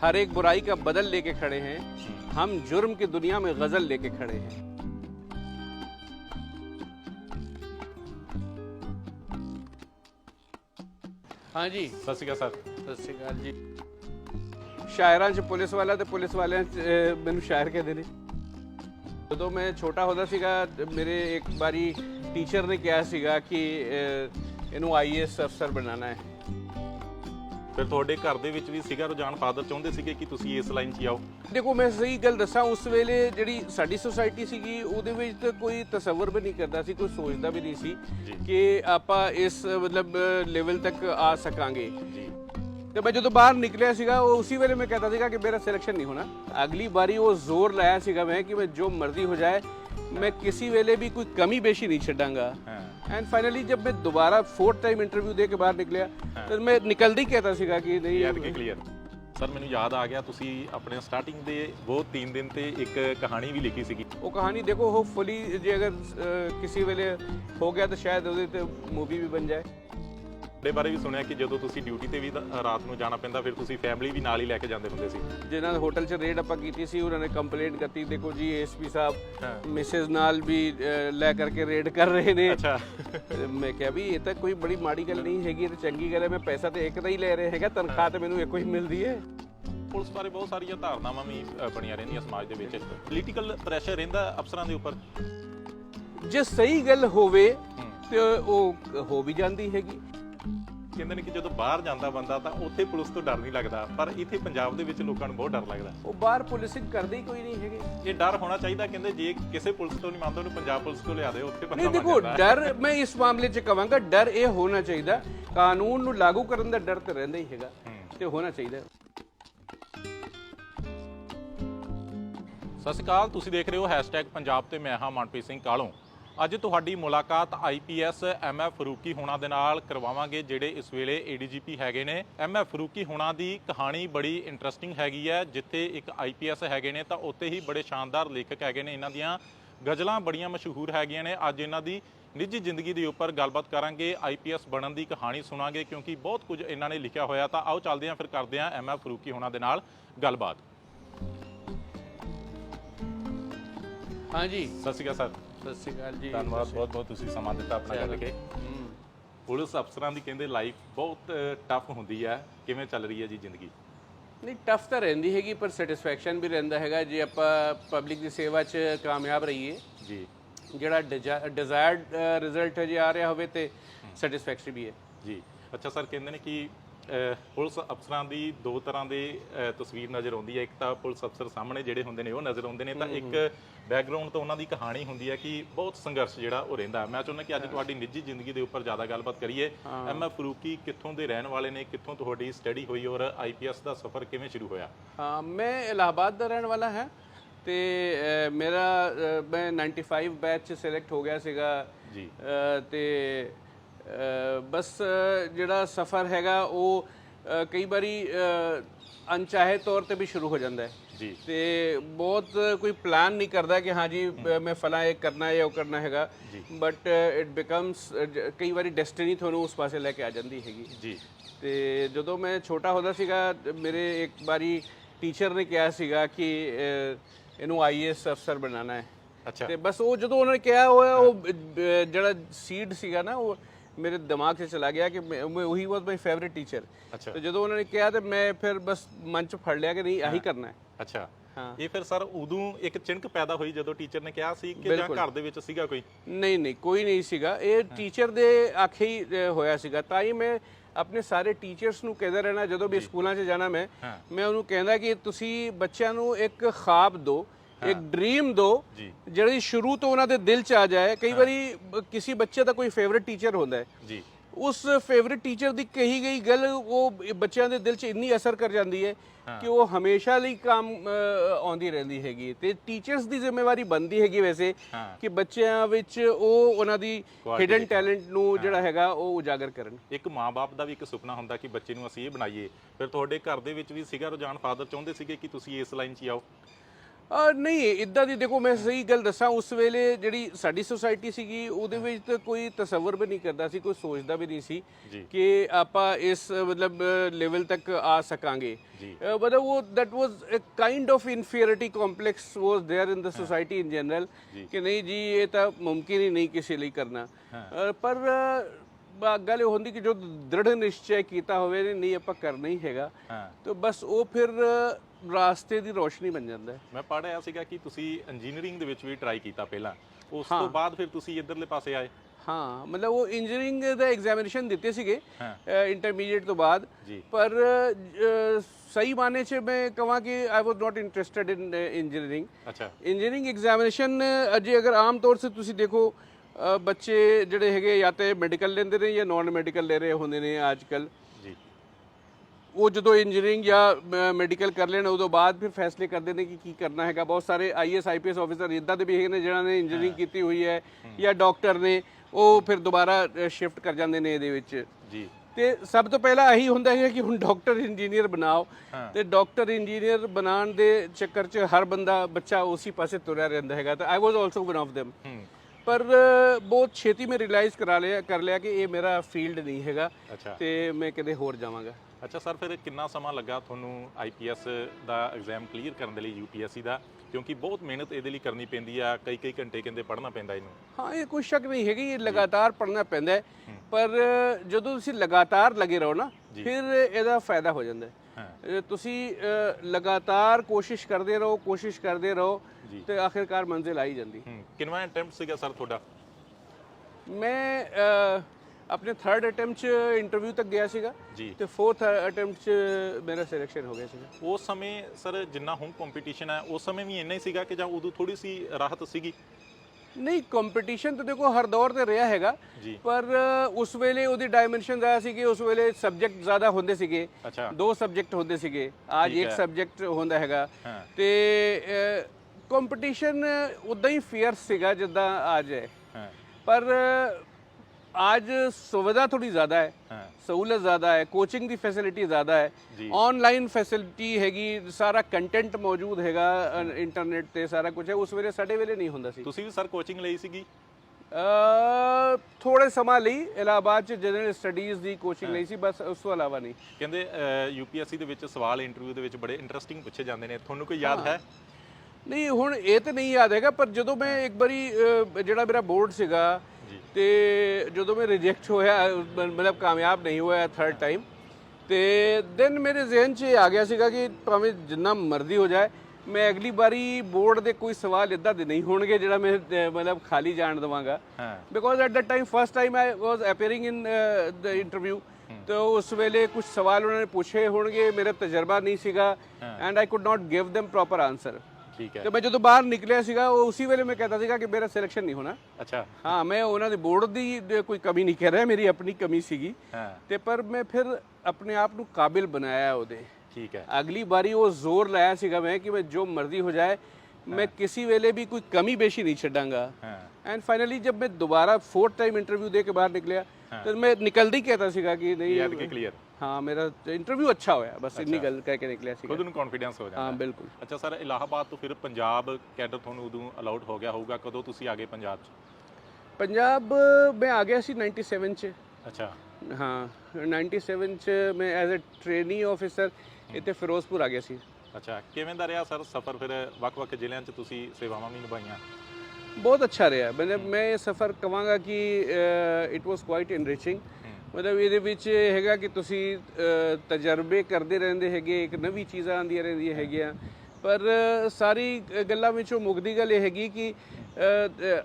हर एक बुराई का बदल लेके खड़े हैं हम जुर्म की दुनिया में गजल लेके खड़े हैं हाँ जी ਸਤਿ ਸ਼੍ਰੀ ਅਕਾਲ ਸਰ ਸਤਿ ਸ਼੍ਰੀ ਅਕਾਲ ਜੀ ਸ਼ਾਇਰਾਂ 'ਚ ਪੁਲਿਸ ਵਾਲਾ ਤੇ ਪੁਲਿਸ ਵਾਲਿਆਂ 'ਚ ਅਹ, ਮੈਨੂੰ ਸ਼ਾਇਰ ਕਹਿੰਦੇ ਨੇ ਜਦੋਂ ਮੈਂ ਛੋਟਾ ਹੁੰਦਾ ਸੀਗਾ ਤੇ ਮੇਰੇ ਇੱਕ ਵਾਰੀ ਟੀਚਰ ਨੇ ਕਿਹਾ ਸੀਗਾ ਕਿ ਅਹ, ਇਹਨੂੰ ਆਈਏਐਸ ਅਫਸਰ ਬਣਾਉਣਾ ਹੈ ਫਿਰ ਤੁਹਾਡੇ ਘਰ ਦੇ ਵਿੱਚ ਵੀ ਸੀਗਾ ਰੁਝਾਨ? ਫਾਦਰ ਚਾਹੁੰਦੇ ਸੀਗੇ ਕਿ ਤੁਸੀਂ ਇਸ ਲਾਈਨ 'ਚ ਆਓ। ਦੇਖੋ ਮੈਂ ਸਹੀ ਗੱਲ ਦੱਸਾਂ ਉਸ ਵੇਲੇ ਜਿਹੜੀ ਸਾਡੀ ਸੁਸਾਇਟੀ ਸੀਗੀ ਉਹਦੇ ਵਿੱਚ ਤਾਂ ਕੋਈ ਤਸੱਵਰ ਵੀ ਨਹੀਂ ਕਰਦਾ ਸੀ ਕੋਈ ਸੋਚਦਾ ਵੀ ਨਹੀਂ ਸੀ। ਕਿ ਆਪਾਂ ਇਸ ਮਤਲਬ ਲੈਵਲ ਤੱਕ ਆ ਸਕਾਂਗੇ। ਜੀ। ਤੇ ਮੈਂ ਜਦੋਂ ਬਾਹਰ ਨਿਕਲਿਆ ਸੀਗਾ ਉਹ ਉਸੇ ਵੇਲੇ ਮੈਂ ਕਹਿੰਦਾ ਸੀਗਾ ਕਿ ਮੇਰਾ ਸਿਲੈਕਸ਼ਨ ਨਹੀਂ ਹੋਣਾ। ਅਗਲੀ ਵਾਰੀ ਉਹ ਜ਼ੋਰ ਲਾਇਆ ਸੀਗਾ ਮੈਂ ਕਿ ਮੈਂ ਜੋ ਮਰਜ਼ੀ ਹੋ ਜਾਏ ਮੈਂ ਕਿਸੇ ਵੇਲੇ ਵੀ ਕੋਈ ਕਮੀ ਬੇਸ਼ੀ ਨਹੀਂ ਛੱਡਾਂਗਾ। ਐਂਡ ਫਾਈਨਲੀ ਜਬ ਮੈਂ ਦੁਬਾਰਾ ਫੋਰਥ ਟਾਈਮ ਇੰਟਰਵਿਊ ਦੇ ਕੇ ਬਾਹਰ ਨਿਕਲਿਆ ਤਾਂ ਮੈਂ ਨਿਕਲਦੀ ਕਹਿਤਾ ਸੀਗਾ ਕਿ ਨਹੀਂ ਯਾਦ ਕਿ ਕਲੀਅਰ ਸਰ ਮੈਨੂੰ ਯਾਦ ਆ ਗਿਆ ਤੁਸੀਂ ਆਪਣੇ ਸਟਾਰਟਿੰਗ ਦੇ ਬਹੁਤ 3 ਦਿਨ ਤੇ ਇੱਕ ਕਹਾਣੀ ਵੀ ਲਿਖੀ ਸੀਗੀ ਉਹ ਕਹਾਣੀ ਦੇਖੋ ਹੋਪਫੁਲੀ ਜੇ ਅਗਰ ਕਿਸੇ ਵੇਲੇ ਹੋ ਗਿਆ ਤਾਂ ਸ਼ਾਇਦ ਉਹਦੇ ਤੇ ਮੂਵੀ ਵੀ ਬਣ ਜਾਏ ਦੇ ਬਾਰੇ ਵੀ ਸੁਣਿਆ ਕਿ ਜਦੋਂ ਤੁਸੀਂ ਡਿਊਟੀ ਤੇ ਵੀ ਤਾਂ ਰਾਤ ਨੂੰ ਜਾਣਾ ਪੈਂਦਾ ਫਿਰ ਤੁਸੀਂ ਫੈਮਿਲੀ ਵੀ ਨਾਲ ਹੀ ਲੈ ਕੇ ਜਾਂਦੇ ਹੁੰਦੇ ਸੀ। ਜਿਨ੍ਹਾਂ ਦੇ ਹੋਟਲ 'ਚ ਰੇਡ ਆਪਾਂ ਕੀਤੀ ਸੀ ਉਹਨਾਂ ਨੇ ਕੰਪਲੇਂਟ ਕਰਤੀ ਦੇਖੋ ਜੀ ਏਐਸਪੀ ਸਾਹਿਬ। ਮਿਸਿਸ ਨਾਲ ਵੀ ਅਹ, ਲੈ ਕਰਕੇ ਰੇਡ ਕਰ ਰਹੇ ਨੇ। ਅੱਛਾ। ਤੇ ਮੈਂ ਕਿਹਾ ਵੀ ਇਹ ਤਾਂ ਕੋਈ ਬੜੀ ਮਾੜੀ ਗੱਲ ਨਹੀਂ ਹੈਗੀ ਇਹ ਤਾਂ ਚੰਗੀ ਗੱਲ ਹੈ ਮੈਂ ਪੈਸਾ ਤੇ ਇੱਕ ਦਾ ਹੀ ਲੈ ਰਿਹਾ ਹੈਗਾ ਤਨਖਾਹ ਤੇ ਮੈਨੂੰ ਇੱਕੋ ਹੀ ਮਿਲਦੀ ਹੈ। ਪੁਲਿਸ ਬਾਰੇ ਬਹੁਤ ਸਾਰੀਆਂ ਧਾਰਨਾਵਾਂ ਵੀ ਅ, ਬਣੀਆਂ ਰਹਿੰਦੀਆਂ ਸਮਾਜ ਦੇ ਵਿੱਚ। ਪੋਲੀਟੀਕਲ ਪ੍ਰੈਸ਼ਰ ਰਹਿੰਦਾ ਅਫਸਰਾਂ ਦੇ ਉੱਪਰ? ਜੇ ਸਹੀ ਗੱਲ ਹੋਵੇ। ਤੇ ਉਹ ਹੋ ਵੀ ਜਾਂਦੀ ਹੈਗੀ। ਕਹਿੰਦੇ ਨੇ ਕਿ ਜਦੋਂ ਬਾਹਰ ਜਾਂਦਾ ਬੰਦਾ ਤਾਂ ਉੱਥੇ ਪੁਲਿਸ ਤੋਂ ਡਰ ਨਹੀਂ ਲੱਗਦਾ ਪਰ ਇੱਥੇ ਪੰਜਾਬ ਦੇ ਵਿੱਚ ਲੋਕਾਂ ਨੂੰ ਬਹੁਤ ਡਰ ਲੱਗਦਾ। ਉਹ ਬਾਹਰ ਪੁਲਿਸਿੰਗ ਕਰਦੇ ਹੀ ਕੋਈ ਨਹੀਂ ਹੈਗੇ। ਇਹ ਡਰ ਹੋਣਾ ਚਾਹੀਦਾ ਕਹਿੰਦੇ ਜੇ ਕਿਸੇ ਪੁਲਿਸ ਤੋਂ ਨਹੀਂ ਮੰਨਦਾ ਉਹਨੂੰ ਪੰਜਾਬ ਪੁਲਿਸ ਕੋਲ ਲਿਆ ਦੇ ਉੱਥੇ ਬੰਦਾ ਨਹੀਂ ਦੇਖੋ। ਡਰ ਮੈਂ ਇਸ ਮਾਮਲੇ 'ਚ ਕਵਾਂਗਾ ਡਰ ਇਹ ਹੋਣਾ ਚਾਹੀਦਾ ਕਾਨੂੰਨ ਨੂੰ ਲਾਗੂ ਕਰਨ ਦਾ ਡਰ ਤੇ ਰਹਿੰਦਾ ਹੀ ਹੈਗਾ ਤੇ ਹੋਣਾ ਚਾਹੀਦਾ। ਸਤਿ ਸ਼੍ਰੀ ਅਕਾਲ ਤੁਸੀਂ ਦੇਖ ਰਹੇ ਹੋ #ਪੰਜਾਬ ਤੇ ਮੈਂ ਹਾਂ ਮਨਪ੍ਰੀਤ ਸਿੰਘ ਕਾਲੋਂ ਅੱਜ ਤੁਹਾਡੀ ਮੁਲਾਕਾਤ ਆਈਪੀਐਸ ਐਮਐਫ ਫਰੂਕੀ ਹੋਣਾ ਦੇ ਨਾਲ ਕਰਵਾਵਾਂਗੇ ਜਿਹੜੇ ਇਸ ਵੇਲੇ ਏਡੀਜੀਪੀ ਹੈਗੇ ਨੇ। ਐਮਐਫ ਫਰੂਕੀ ਹੋਣਾ ਦੀ ਕਹਾਣੀ ਬੜੀ ਇੰਟਰਸਟਿੰਗ ਹੈਗੀ ਹੈ। ਜਿੱਥੇ ਇੱਕ ਆਈਪੀਐਸ ਹੈਗੇ ਨੇ ਤਾਂ ਉੱਥੇ ਹੀ ਬੜੇ ਸ਼ਾਨਦਾਰ ਲੇਖਕ ਹੈਗੇ ਨੇ। ਇਹਨਾਂ ਦੀਆਂ ਗਜ਼ਲਾਂ ਬੜੀਆਂ ਮਸ਼ਹੂਰ ਹੈਗੀਆਂ ਨੇ। ਅੱਜ ਇਹਨਾਂ ਦੀ ਨਿੱਜੀ ਜ਼ਿੰਦਗੀ ਦੇ ਉੱਪਰ ਗੱਲਬਾਤ ਕਰਾਂਗੇ ਆਈਪੀਐਸ ਬਣਨ ਦੀ ਕਹਾਣੀ ਸੁਣਾਂਗੇ ਕਿਉਂਕਿ ਬਹੁਤ ਕੁਝ ਇਹਨਾਂ ਨੇ ਲਿਖਿਆ ਹੋਇਆ। ਤਾਂ ਆਓ ਚੱਲਦੇ ਹਾਂ ਫਿਰ ਕਰਦੇ ਹਾਂ ਐਮਐਫ ਫਰੂਕੀ ਹੋਣਾ ਦੇ ਨਾਲ ਗੱਲਬਾਤ। ਹਾਂਜੀ। ਸਤਿ ਸ਼੍ਰੀ ਅਕਾਲ ਸਰ। ਸਤਿ ਸ਼੍ਰੀ ਅਕਾਲ ਜੀ। ਧੰਨਵਾਦ ਬਹੁਤ ਬਹੁਤ ਤੁਸੀਂ ਸਮਾਂ ਦਿੱਤਾ ਆਪਣਾ ਗੱਲ ਕੇ। ਪੁਲਿਸ ਅਫਸਰਾਂ ਦੀ ਕਹਿੰਦੇ ਲਾਈਫ ਬਹੁਤ ਟਫ ਹੁੰਦੀ ਹੈ ਕਿਵੇਂ ਚੱਲ ਰਹੀ ਹੈ ਜੀ ਜ਼ਿੰਦਗੀ? ਨਹੀਂ ਟਫ ਤਾਂ ਰਹਿੰਦੀ ਹੈਗੀ ਪਰ ਸੈਟੀਸਫੈਕਸ਼ਨ ਵੀ ਰਹਿੰਦਾ ਹੈਗਾ। ਜੇ ਆਪਾਂ ਪਬਲਿਕ ਦੀ ਸੇਵਾ 'ਚ ਕਾਮਯਾਬ ਰਹੀਏ ਜੀ। ਜਿਹੜਾ ਡਿਜ਼ਾਇਰਡ ਰਿਜ਼ਲਟ ਜੇ ਆ ਰਿਹਾ ਹੋਵੇ ਤੇ ਸੈਟੀਸਫੈਕਸ਼ਨ ਵੀ ਹੈ। ਜੀ। ਅੱਛਾ ਸਰ ਕਹਿੰਦੇ ਨੇ ਕਿ ਪੁਲਿਸ ਅਫਸਰਾਂ ਦੀ ਦੋ ਤਰ੍ਹਾਂ ਦੇ ਤਸਵੀਰ ਨਜ਼ਰ ਆਉਂਦੀ ਹੈ। ਇੱਕ ਤਾਂ ਪੁਲਿਸ ਅਫਸਰ ਸਾਹਮਣੇ ਜਿਹੜੇ ਹੁੰਦੇ ਨੇ ਉਹ ਨਜ਼ਰ ਆਉਂਦੇ ਨੇ। ਤਾਂ ਇੱਕ ਬੈਕਗ੍ਰਾਉਂਡ ਤੋਂ ਉਹਨਾਂ ਦੀ ਕਹਾਣੀ ਹੁੰਦੀ ਹੈ ਕਿ ਬਹੁਤ ਸੰਘਰਸ਼ ਜਿਹੜਾ ਉਹ ਰਹਿੰਦਾ ਮੈਂ ਚਾਹੁੰਦਾ ਕਿ ਅੱਜ ਤੁਹਾਡੀ ਨਿੱਜੀ ਜ਼ਿੰਦਗੀ ਦੇ ਉੱਪਰ ਜ਼ਿਆਦਾ ਗੱਲਬਾਤ ਕਰੀਏ। ਐਮ ਐਫ ਫਰੂਕੀ ਕਿੱਥੋਂ ਦੇ ਰਹਿਣ ਵਾਲੇ ਨੇ ਕਿੱਥੋਂ ਤੁਹਾਡੀ ਸਟੱਡੀ ਹੋਈ ਔਰ ਆਈਪੀਐਸ ਦਾ ਸਫ਼ਰ ਕਿਵੇਂ ਸ਼ੁਰੂ ਹੋਇਆ? ਮੈਂ ਇਲਾਹਾਬਾਦ ਦਾ ਰਹਿਣ ਵਾਲਾ ਹਾਂ ਤੇ ਮੇਰਾ ਮੈਂ 95 ਬੈਚ ਸਿਲੈਕਟ ਹੋ ਗਿਆ ਸੀਗਾ। ਜੀ। ਤੇ ਬਸ ਜਿਹੜਾ ਸਫ਼ਰ ਹੈਗਾ ਉਹ ਕਈ ਵਾਰੀ ਅਣਚਾਹੇ ਤੌਰ ਤੇ ਵੀ ਸ਼ੁਰੂ ਹੋ ਜਾਂਦਾ ਹੈ। ਜੀ। ਤੇ ਬਹੁਤ ਕੋਈ ਪਲਾਨ ਨਹੀਂ ਕਰਦਾ ਕਿ ਹਾਂ ਜੀ ਮੈਂ ਫਲਾਂ ਇਹ ਕਰਨਾ ਹੈ ਉਹ ਕਰਨਾ ਹੈਗਾ। ਬਟ ਇਟ ਬਿਕਮਸ ਕਈ ਵਾਰੀ ਡੈਸਟੀਨੀ ਤੁਹਾਨੂੰ ਉਸ ਪਾਸੇ ਲੈ ਕੇ ਆ ਜਾਂਦੀ ਹੈਗੀ। ਜੀ। ਤੇ ਜਦੋਂ ਮੈਂ ਛੋਟਾ ਹੁੰਦਾ ਸੀਗਾ ਮੇਰੇ ਇੱਕ ਵਾਰੀ ਟੀਚਰ ਨੇ ਕਿਹਾ ਸੀਗਾ ਕਿ ਇਹਨੂੰ ਆਈਏਐਸ ਅਫਸਰ ਬਣਾਉਣਾ ਹੈ। ਅੱਛਾ। ਤੇ ਬਸ ਉਹ ਜਦੋਂ ਉਹਨਾਂ ਨੇ ਕਿਹਾ ਹੋਇਆ ਉਹ ਜਿਹੜਾ ਸੀਡ ਸੀਗਾ ਨਾ ਉਹ ਮੇਰੇ ਦਿਮਾਗ 'ਚ ਚਲਾ ਗਿਆ ਕਿ ਉਹੀ ਵਾਸ ਮਾਈ ਫੇਵਰਿਟ ਟੀਚਰ ਤੇ ਜਦੋਂ ਉਹਨਾਂ ਨੇ ਕਿਹਾ ਤੇ ਮੈਂ ਫਿਰ ਬਸ ਮਨ 'ਚ ਫੜ ਲਿਆ ਕਿ ਨਹੀਂ ਆਹੀ ਕਰਨਾ ਹੈ। ਅੱਛਾ। ਹਾਂ। ਇਹ ਫਿਰ ਸਰ ਉਦੋਂ ਇੱਕ ਚਿੰਕ ਪੈਦਾ ਹੋਈ ਜਦੋਂ ਟੀਚਰ ਨੇ ਕਿਹਾ ਸੀ ਕਿ ਜਾਂ ਘਰ ਦੇ ਵਿੱਚ ਸੀਗਾ ਕੋਈ? ਨਹੀਂ ਨਹੀਂ ਕੋਈ ਨਹੀਂ ਸੀਗਾ। ਇਹ ਟੀਚਰ ਦੇ ਆਖੇ ਹੀ ਹੋਇਆ ਸੀਗਾ। ਤਾਂ ਹੀ ਮੈਂ ਆਪਣੇ ਸਾਰੇ ਟੀਚਰਸ ਨੂੰ ਕਹਿੰਦਾ ਰਹਿਣਾ ਜਦੋਂ ਵੀ ਸਕੂਲਾਂ 'ਚ ਜਾਣਾ ਮੈਂ। ਮੈਂ ਉਹਨੂੰ ਕਹਿੰਦਾ ਕਿ ਤੁਸੀਂ ਬੱਚਿਆਂ ਨੂੰ ਇੱਕ ਖਾਬ ਦਿਓ ਇੱਕ ਡ੍ਰੀਮ ਜੀ। ਜਿਹੜੀ ਸ਼ੁਰੂ ਤੋਂ ਉਹਨਾਂ ਦੇ ਦਿਲ 'ਚ ਆ ਜਾਏ। ਕਈ ਵਾਰੀ ਕਿਸੇ ਬੱਚੇ ਦਾ ਕੋਈ ਫੇਵਰਿਟ ਟੀਚਰ ਹੁੰਦਾ ਹੈ। ਜੀ। ਉਸ ਫੇਵਰਿਟ ਟੀਚਰ ਦੀ ਕਹੀ ਗਈ ਗੱਲ ਉਹ ਬੱਚਿਆਂ ਦੇ ਦਿਲ 'ਚ ਇੰਨੀ ਅਸਰ ਕਰ ਜਾਂਦੀ ਹੈ ਕਿ ਉਹ ਹਮੇਸ਼ਾ ਲਈ ਕੰਮ ਆਉਂਦੀ ਰਹਿੰਦੀ ਹੈਗੀ ਤੇ ਟੀਚਰਸ ਦੀ ਜ਼ਿੰਮੇਵਾਰੀ ਬਣਦੀ ਹੈਗੀ ਵੈਸੇ। ਕਿ ਬੱਚਿਆਂ ਵਿੱਚ ਉਹ ਉਹਨਾਂ ਦੀ ਹਿਡਨ ਟੈਲੈਂਟ ਨੂੰ ਜਿਹੜਾ ਹੈਗਾ ਉਹ ਉਜਾਗਰ ਕਰਨ। ਇੱਕ ਮਾਂ-ਬਾਪ ਦਾ ਵੀ ਇੱਕ ਸੁਪਨਾ ਹੁੰਦਾ ਕਿ ਬੱਚੇ ਨੂੰ ਅਸੀਂ ਇਹ ਬਣਾਈਏ। ਫਿਰ ਤੁਹਾਡੇ ਘਰ ਦੇ ਵਿੱਚ ਵੀ ਸੀਗਾ ਰੁਝਾਨ? ਫਾਦਰ ਚਾਹੁੰਦੇ ਸੀਗੇ ਕਿ ਤੁਸੀਂ ਇਸ ਲਾਈਨ 'ਚ ਆਓ। ਨਹੀਂ ਇਦਾਂ ਦੀ ਦੇਖੋ ਮੈਂ ਸਹੀ ਗੱਲ ਦੱਸਾਂ ਉਸ ਵੇਲੇ ਜਿਹੜੀ ਸਾਡੀ ਸੁਸਾਇਟੀ ਸੀਗੀ ਉਹਦੇ ਵਿੱਚ ਤਾਂ ਕੋਈ ਤਸੱਵਰ ਵੀ ਨਹੀਂ ਕਰਦਾ ਸੀ ਕੋਈ ਸੋਚਦਾ ਵੀ ਨਹੀਂ ਸੀ ਜੀ। ਕਿ ਆਪਾਂ ਇਸ ਮਤਲਬ ਲੈਵਲ ਤੱਕ ਆ ਸਕਾਂਗੇ ਜੀ। ਅ, ਮਤਲਬ ਉਹ that was a kind of inferiority complex was there in the society in general ਕਿ ਨਹੀਂ ਜੀ ਇਹ ਤਾਂ ਮੁਮਕਿਨ ਹੀ ਨਹੀਂ ਕਿਸੇ ਲਈ ਕਰਨਾ ਅ, ਪਰ ਅ, ਬ- ਗੱਲ ਇਹ ਹੁੰਦੀ ਕਿ ਜੋ ਦ੍ਰਿੜ ਨਿਸ਼ਚੈ ਕੀਤਾ ਹੋਵੇ ਨੇ ਨਹੀਂ ਆਪਾਂ ਕਰਨਾ ਹੀ ਹੈਗਾ ਹਾਂ ਤਾਂ ਬਸ ਉਹ ਫਿਰ ਅ, ਰਾਸਤੇ ਦੀ ਰੋਸ਼ਨੀ ਬਣ ਜਾਂਦਾ ਹੈ। ਮੈਂ ਪੜ੍ਹਿਆ ਸੀਗਾ ਕਿ ਤੁਸੀਂ ਇੰਜੀਨੀਅਰਿੰਗ ਦੇ ਵਿੱਚ ਵੀ ਟਰਾਈ ਕੀਤਾ ਪਹਿਲਾਂ। ਉਸ ਤੋਂ ਬਾਅਦ ਫਿਰ ਤੁਸੀਂ ਇਧਰਲੇ ਪਾਸੇ ਆਏ। ਹਾਂ ਮਤਲਬ ਉਹ ਇੰਜੀਨੀਅਰਿੰਗ ਦਾ ਐਗਜ਼ਾਮੀਨੇਸ਼ਨ ਦਿੱਤੇ ਸੀਗੇ। ਇੰਟਰਮੀਡੀਏਟ ਤੋਂ ਬਾਅਦ। ਪਰ ਸਹੀ ਮਾਨੇ ਚ ਮੈਂ ਕਹਾਂ ਕਿ I was not interested in engineering ਅੱਛਾ। ਇੰਜੀਨੀਅਰਿੰਗ ਐਗਜ਼ਾਮੀਨੇਸ਼ਨ ਅਜੇ ਅਗਰ ਆਮ ਤੌਰ ਸੇ ਤੁਸੀਂ ਦੇਖੋ ਬੱਚੇ ਜਿਹੜੇ ਹੈਗੇ ਜਾਂ ਤੇ ਮੈਡੀਕਲ ਲੈਂਦੇ ਨੇ ਜਾਂ ਨਾਨ ਮੈਡੀਕਲ ਲੈ ਰਹੇ ਹੁੰਦੇ ਨੇ ਅੱਜ ਕੱਲ ਜੀ ਉਹ ਜਦੋਂ ਇੰਜੀਨੀਅਰਿੰਗ ਜਾਂ ਮੈਡੀਕਲ ਕਰ ਲੈਣ ਉਦੋਂ ਬਾਅਦ ਫਿਰ ਫੈਸਲੇ ਕਰਦੇ ਨੇ ਕਿ ਕੀ ਕਰਨਾ ਹੈਗਾ। ਬਹੁਤ ਸਾਰੇ ਆਈਐਸ ਆਈਪੀਐਸ ਆਫੀਸਰ ਇਦਾਂ ਦੇ ਵੀ ਹੈਗੇ ਨੇ ਜਿਹਨਾਂ ਨੇ ਇੰਜੀਨੀਅਰਿੰਗ ਕੀਤੀ ਹੋਈ ਹੈ ਜਾਂ ਡਾਕਟਰ ਨੇ ਉਹ ਫਿਰ ਦੁਬਾਰਾ ਸ਼ਿਫਟ ਕਰ ਜਾਂਦੇ ਨੇ ਇਹਦੇ ਵਿੱਚ। ਜੀ। ਤੇ ਸਭ ਤੋਂ ਪਹਿਲਾਂ ਇਹੀ ਹੁੰਦਾ ਹੈ ਕਿ ਹੁਣ ਡਾਕਟਰ ਇੰਜੀਨੀਅਰ ਬਣਾਓ। ਤੇ ਡਾਕਟਰ ਇੰਜੀਨੀਅਰ ਬਣਾਉਣ ਦੇ ਚੱਕਰ 'ਚ ਹਰ ਬੰਦਾ ਬੱਚਾ ਉਸੇ ਪਾਸੇ ਤੁਰਿਆ ਰਹਿੰਦਾ ਹੈਗਾ। ਤਾਂ I was also one of them ਪਰ ਬਹੁਤ ਛੇਤੀ ਮੈਂ ਰਿਅਲਾਈਜ਼ ਕਰਾ ਲਿਆ ਕਰ ਲਿਆ ਕਿ ਇਹ ਮੇਰਾ ਫੀਲਡ ਨਹੀਂ ਹੈਗਾ। ਤੇ ਮੈਂ ਕਿਤੇ ਹੋਰ ਜਾਵਾਂਗਾ। ਅੱਛਾ ਸਰ ਫਿਰ ਕਿੰਨਾ ਸਮਾਂ ਲੱਗਾ ਤੁਹਾਨੂੰ ਆਈਪੀਐਸ ਦਾ ਐਗਜ਼ਾਮ ਕਲੀਅਰ ਕਰਨ ਦੇ ਲਈ ਯੂਪੀਐਸਸੀ ਦਾ? ਕਿਉਂਕਿ ਬਹੁਤ ਮਿਹਨਤ ਇਹਦੇ ਲਈ ਕਰਨੀ ਪੈਂਦੀ ਆ ਕਈ ਕਈ ਘੰਟੇ ਕਹਿੰਦੇ ਪੜ੍ਹਨਾ ਪੈਂਦਾ ਇਹਨੂੰ। ਹਾਂ ਇਹ ਕੋਈ ਸ਼ੱਕ ਨਹੀਂ ਹੈਗੀ ਇਹ ਲਗਾਤਾਰ ਪੜ੍ਹਨਾ ਪੈਂਦਾ ਹੈ। ਪਰ ਜਦੋਂ ਤੁਸੀਂ ਲਗਾਤਾਰ ਲੱਗੇ ਰਹੋ ਨਾ ਫਿਰ ਇਹਦਾ ਫਾਇਦਾ ਹੋ ਜਾਂਦਾ ਹੈ। ਹਾਂ। ਅ, ਤੁਸੀਂ ਅ, ਲਗਾਤਾਰ ਕੋਸ਼ਿਸ਼ ਕਰਦੇ ਰਹੋ ਕੋਸ਼ਿਸ਼ ਕਰਦੇ ਰਹੋ ਜੀ। ਤੇ ਆਖਿਰਕਾਰ ਮੰਜ਼ਿਲ ਆ ਹੀ ਜਾਂਦੀ। ਹੂੰ ਕਿੰਨਵਾਂ ਅਟੈਂਪਟ ਸੀਗਾ ਸਰ ਤੁਹਾਡਾ? ਮੈਂ ਅ, ਆਪਣੇ ਥਰਡ ਅਟੈਂਪਟ ਚ ਇੰਟਰਵਿਊ ਤੱਕ ਗਿਆ ਸੀਗਾ ਜੀ। ਤੇ ਫੋਰਥ ਅਟੈਂਪਟ ਚ ਮੇਰਾ ਸਿਲੈਕਸ਼ਨ ਹੋ ਗਿਆ ਸੀਗਾ। ਉਸ ਸਮੇਂ ਸਰ ਜਿੰਨਾ ਹੁਣ ਕੰਪੀਟੀਸ਼ਨ ਹੈ ਉਸ ਸਮੇਂ ਵੀ ਇੰਨਾ ਹੀ ਸੀਗਾ ਕਿ ਜਾਂ ਉਦੋਂ ਥੋੜੀ ਸੀ ਰਾਹਤ ਸੀਗੀ? ਨਹੀਂ ਕੰਪੀਟੀਸ਼ਨ ਤਾਂ ਦੇਖੋ ਹਰ ਦੌਰ ਤੇ ਰਿਹਾ ਹੈਗਾ। ਪਰ ਉਸ ਵੇਲੇ ਉਹਦੀ ਡਾਇਮੈਂਸ਼ਨ ਆਇਆ ਸੀ ਕਿ ਉਸ ਵੇਲੇ ਸਬਜੈਕਟ ਜ਼ਿਆਦਾ ਹੁੰਦੇ ਸੀਗੇ। ਦੋ ਸਬਜੈਕਟ ਹੁੰਦੇ ਸੀਗੇ। ਅੱਜ ਇੱਕ। ਸਬਜੈਕਟ ਹੁੰਦਾ ਹੈਗਾ। ਤੇ ਕੰਪੀਟੀਸ਼ਨ ਉਦਾਂ ਹੀ ਫੀਅਰਸ ਸੀਗਾ ਜਿੱਦਾਂ ਅੱਜ ਹਾਂ। ਪਰ ਅੱਜ ਸੁਵਿਧਾ ਥੋੜੀ ਜ਼ਿਆਦਾ ਹੈ ਹਾਂ ਸਹੂਲਤ ਜ਼ਿਆਦਾ ਹੈ ਕੋਚਿੰਗ ਦੀ ਫੈਸਿਲਿਟੀ ਜ਼ਿਆਦਾ ਹੈ ਜੀ। ਆਨਲਾਈਨ ਫੈਸਿਲਿਟੀ ਹੈਗੀ ਸਾਰਾ ਕੰਟੈਂਟ ਮੌਜੂਦ ਹੈਗਾ ਇੰਟਰਨੈਟ ਤੇ ਸਾਰਾ ਕੁਝ ਹੈ ਉਸ ਵੇਲੇ ਸਾਡੇ ਵੇਲੇ ਨਹੀਂ ਹੁੰਦਾ ਸੀ ਤੁਸੀਂ ਵੀ ਸਰ ਕੋਚਿੰਗ ਲਈ ਸੀਗੀ ਅ ਥੋੜੇ ਸਮਾਂ ਲਈ ਇਲਾਹਾਬਾਦ ਚ ਜਨਰਲ ਸਟੱਡੀਜ਼ ਦੀ ਕੋਚਿੰਗ ਲਈ ਸੀ ਬਸ ਉਸ ਤੋਂ ਇਲਾਵਾ ਨਹੀਂ ਕਹਿੰਦੇ ਯੂਪੀਐਸਸੀ ਦੇ ਵਿੱਚ ਸਵਾਲ ਇੰਟਰਵਿਊ ਦੇ ਵਿੱਚ ਬੜੇ ਇੰਟਰਸਟਿੰਗ ਪੁੱਛੇ ਜਾਂਦੇ ਨੇ ਤੁਹਾਨੂੰ ਕੋਈ ਯਾਦ ਹੈ ਨਹੀਂ ਹੁਣ ਇਹ ਤਾਂ ਨਹੀਂ ਯਾਦ ਹੈਗਾ ਪਰ ਜਦੋਂ ਮੈਂ ਇੱਕ ਵਾਰੀ ਅ, ਜਿਹੜਾ ਮੇਰਾ ਬੋਰਡ ਸੀਗਾ। ਤੇ ਜਦੋਂ ਮੈਂ ਰਿਜੈਕਟ ਹੋਇਆ ਮਤਲਬ ਕਾਮਯਾਬ ਨਹੀਂ ਹੋਇਆ ਥਰਡ ਟਾਈਮ ਤੇ ਦੈਨ ਮੇਰੇ ਜ਼ਿਹਨ 'ਚ ਇਹ ਆ ਗਿਆ ਸੀਗਾ ਕਿ ਭਾਵੇਂ ਜਿੰਨਾ ਮਰਜ਼ੀ ਹੋ ਜਾਏ ਮੈਂ ਅਗਲੀ ਵਾਰੀ ਬੋਰਡ ਦੇ ਕੋਈ ਸਵਾਲ ਇਦਾਂ ਦੇ ਨਹੀਂ ਹੋਣਗੇ ਜਿਹੜਾ ਮੈਂ ਮਤਲਬ ਖਾਲੀ ਜਾਣ ਦਵਾਂਗਾ। Because at that time first time I was appearing in the interview ਤੇ ਉਸ ਵੇਲੇ ਕੁਝ ਸਵਾਲ ਉਹਨਾਂ ਨੇ ਪੁੱਛੇ ਹੋਣਗੇ ਮੇਰਾ ਤਜਰਬਾ ਨਹੀਂ ਸੀਗਾ and I could not give them proper answer ਠੀਕ ਹੈ। ਤੇ ਮੈਂ ਜਦੋਂ ਬਾਹਰ ਨਿਕਲਿਆ ਸੀਗਾ ਉਹ ਉਸੇ ਵੇਲੇ ਮੈਂ ਕਹਿੰਦਾ ਸੀਗਾ ਕਿ ਮੇਰਾ ਸਿਲੈਕਸ਼ਨ ਨਹੀਂ ਹੋਣਾ। ਅੱਛਾ। ਹਾਂ ਮੈਂ ਉਹਨਾਂ ਦੇ ਬੋਰਡ ਦੀ ਕੋਈ ਕਮੀ ਨਹੀਂ ਕਹਿ ਰਿਹਾ ਮੇਰੀ ਆਪਣੀ ਕਮੀ ਸੀਗੀ। ਤੇ ਪਰ ਮੈਂ ਫਿਰ ਆਪਣੇ ਆਪ ਨੂੰ ਕਾਬਿਲ ਬਣਾਇਆ ਉਹਦੇ। ਠੀਕ ਹੈ। ਅਗਲੀ ਵਾਰੀ ਉਹ ਜ਼ੋਰ ਲਾਇਆ ਸੀਗਾ ਮੈਂ ਕਿ ਮੈਂ ਜੋ ਮਰਜ਼ੀ ਹੋ ਜਾਏ ਮੈਂ ਕਿਸੇ ਵੇਲੇ ਵੀ ਕੋਈ ਕਮੀ ਬੇਸ਼ੀ ਨਹੀਂ ਛੱਡਾਂਗਾ। ਐਂਡ ਫਾਈਨਲੀ ਜਦ ਮੈਂ ਦੁਬਾਰਾ ਫੋਰਥ ਟਾਈਮ ਇੰਟਰਵਿਊ ਦੇ ਕੇ ਬਾਹਰ ਨਿਕਲਿਆ ਤੇ ਮੈਂ ਨਿਕਲਦੀ ਕਹਿੰਦਾ ਸੀਗਾ ਕਿ ਨਹੀਂ ਯਾਦ ਕਿ ਕਲੀਅਰ ਹਾਂ ਮੇਰਾ ਇੰਟਰਵਿਊ ਅੱਛਾ ਹੋਇਆ ਬਸ ਇੰਨੀ ਗੱਲ ਕਹਿ ਕੇ ਨਿਕਲਿਆ ਸੀਗਾ। ਖੁਦ ਨੂੰ ਕੌਨਫੀਡੈਂਸ ਹੋ ਜਾਂਦਾ। ਹਾਂ ਬਿਲਕੁਲ। ਅੱਛਾ ਸਰ ਇਲਾਹਾਬਾਦ ਤੋਂ ਫਿਰ ਪੰਜਾਬ ਕੈਡਰ ਤੁਹਾਨੂੰ ਉਦੋਂ ਅਲਾਉਡ ਹੋ ਗਿਆ ਹੋਊਗਾ ਕਦੋਂ ਤੁਸੀਂ ਆ ਗਏ ਪੰਜਾਬ 'ਚ? ਪੰਜਾਬ ਮੈਂ ਆ ਗਿਆ ਸੀ 97 ਚ। ਅੱਛਾ। ਹਾਂ 97 ਚ ਮੈਂ ਐਜ਼ ਅ ਟ੍ਰੇਨੀ ਆਫੀਸਰ ਇੱਥੇ ਫਿਰੋਜ਼ਪੁਰ ਆ ਗਿਆ ਸੀ। ਅੱਛਾ ਕਿਵੇਂ ਦਾ ਰਿਹਾ ਸਰ ਸਫ਼ਰ ਫਿਰ? ਵੱਖ-ਵੱਖ ਜ਼ਿਲ੍ਹਿਆਂ 'ਚ ਤੁਸੀਂ ਸੇਵਾਵਾਂ ਵੀ ਨਿਭਾਈਆਂ। ਬਹੁਤ ਅੱਛਾ ਰਿਹਾ। ਮਤਲਬ ਮੈਂ ਇਹ ਸਫ਼ਰ ਕਵਾਂਗਾ ਕਿ ਇਟ ਵਾਸ ਕੁਆਇਟ ਇਨਰਿਚਿੰਗ ਮਤਲਬ ਇਹਦੇ ਵਿੱਚ ਇਹ ਹੈਗਾ ਕਿ ਤੁਸੀਂ ਤਜਰਬੇ ਕਰਦੇ ਰਹਿੰਦੇ ਹੈਗੇ ਇੱਕ ਨਵੀਂ ਚੀਜ਼ਾਂ ਆਉਂਦੀਆਂ ਰਹਿੰਦੀਆਂ ਹੈਗੀਆਂ। ਪਰ ਸਾਰੀ ਗੱਲਾਂ ਵਿੱਚੋਂ ਮੁੱਕਦੀ ਗੱਲ ਇਹ ਹੈਗੀ ਕਿ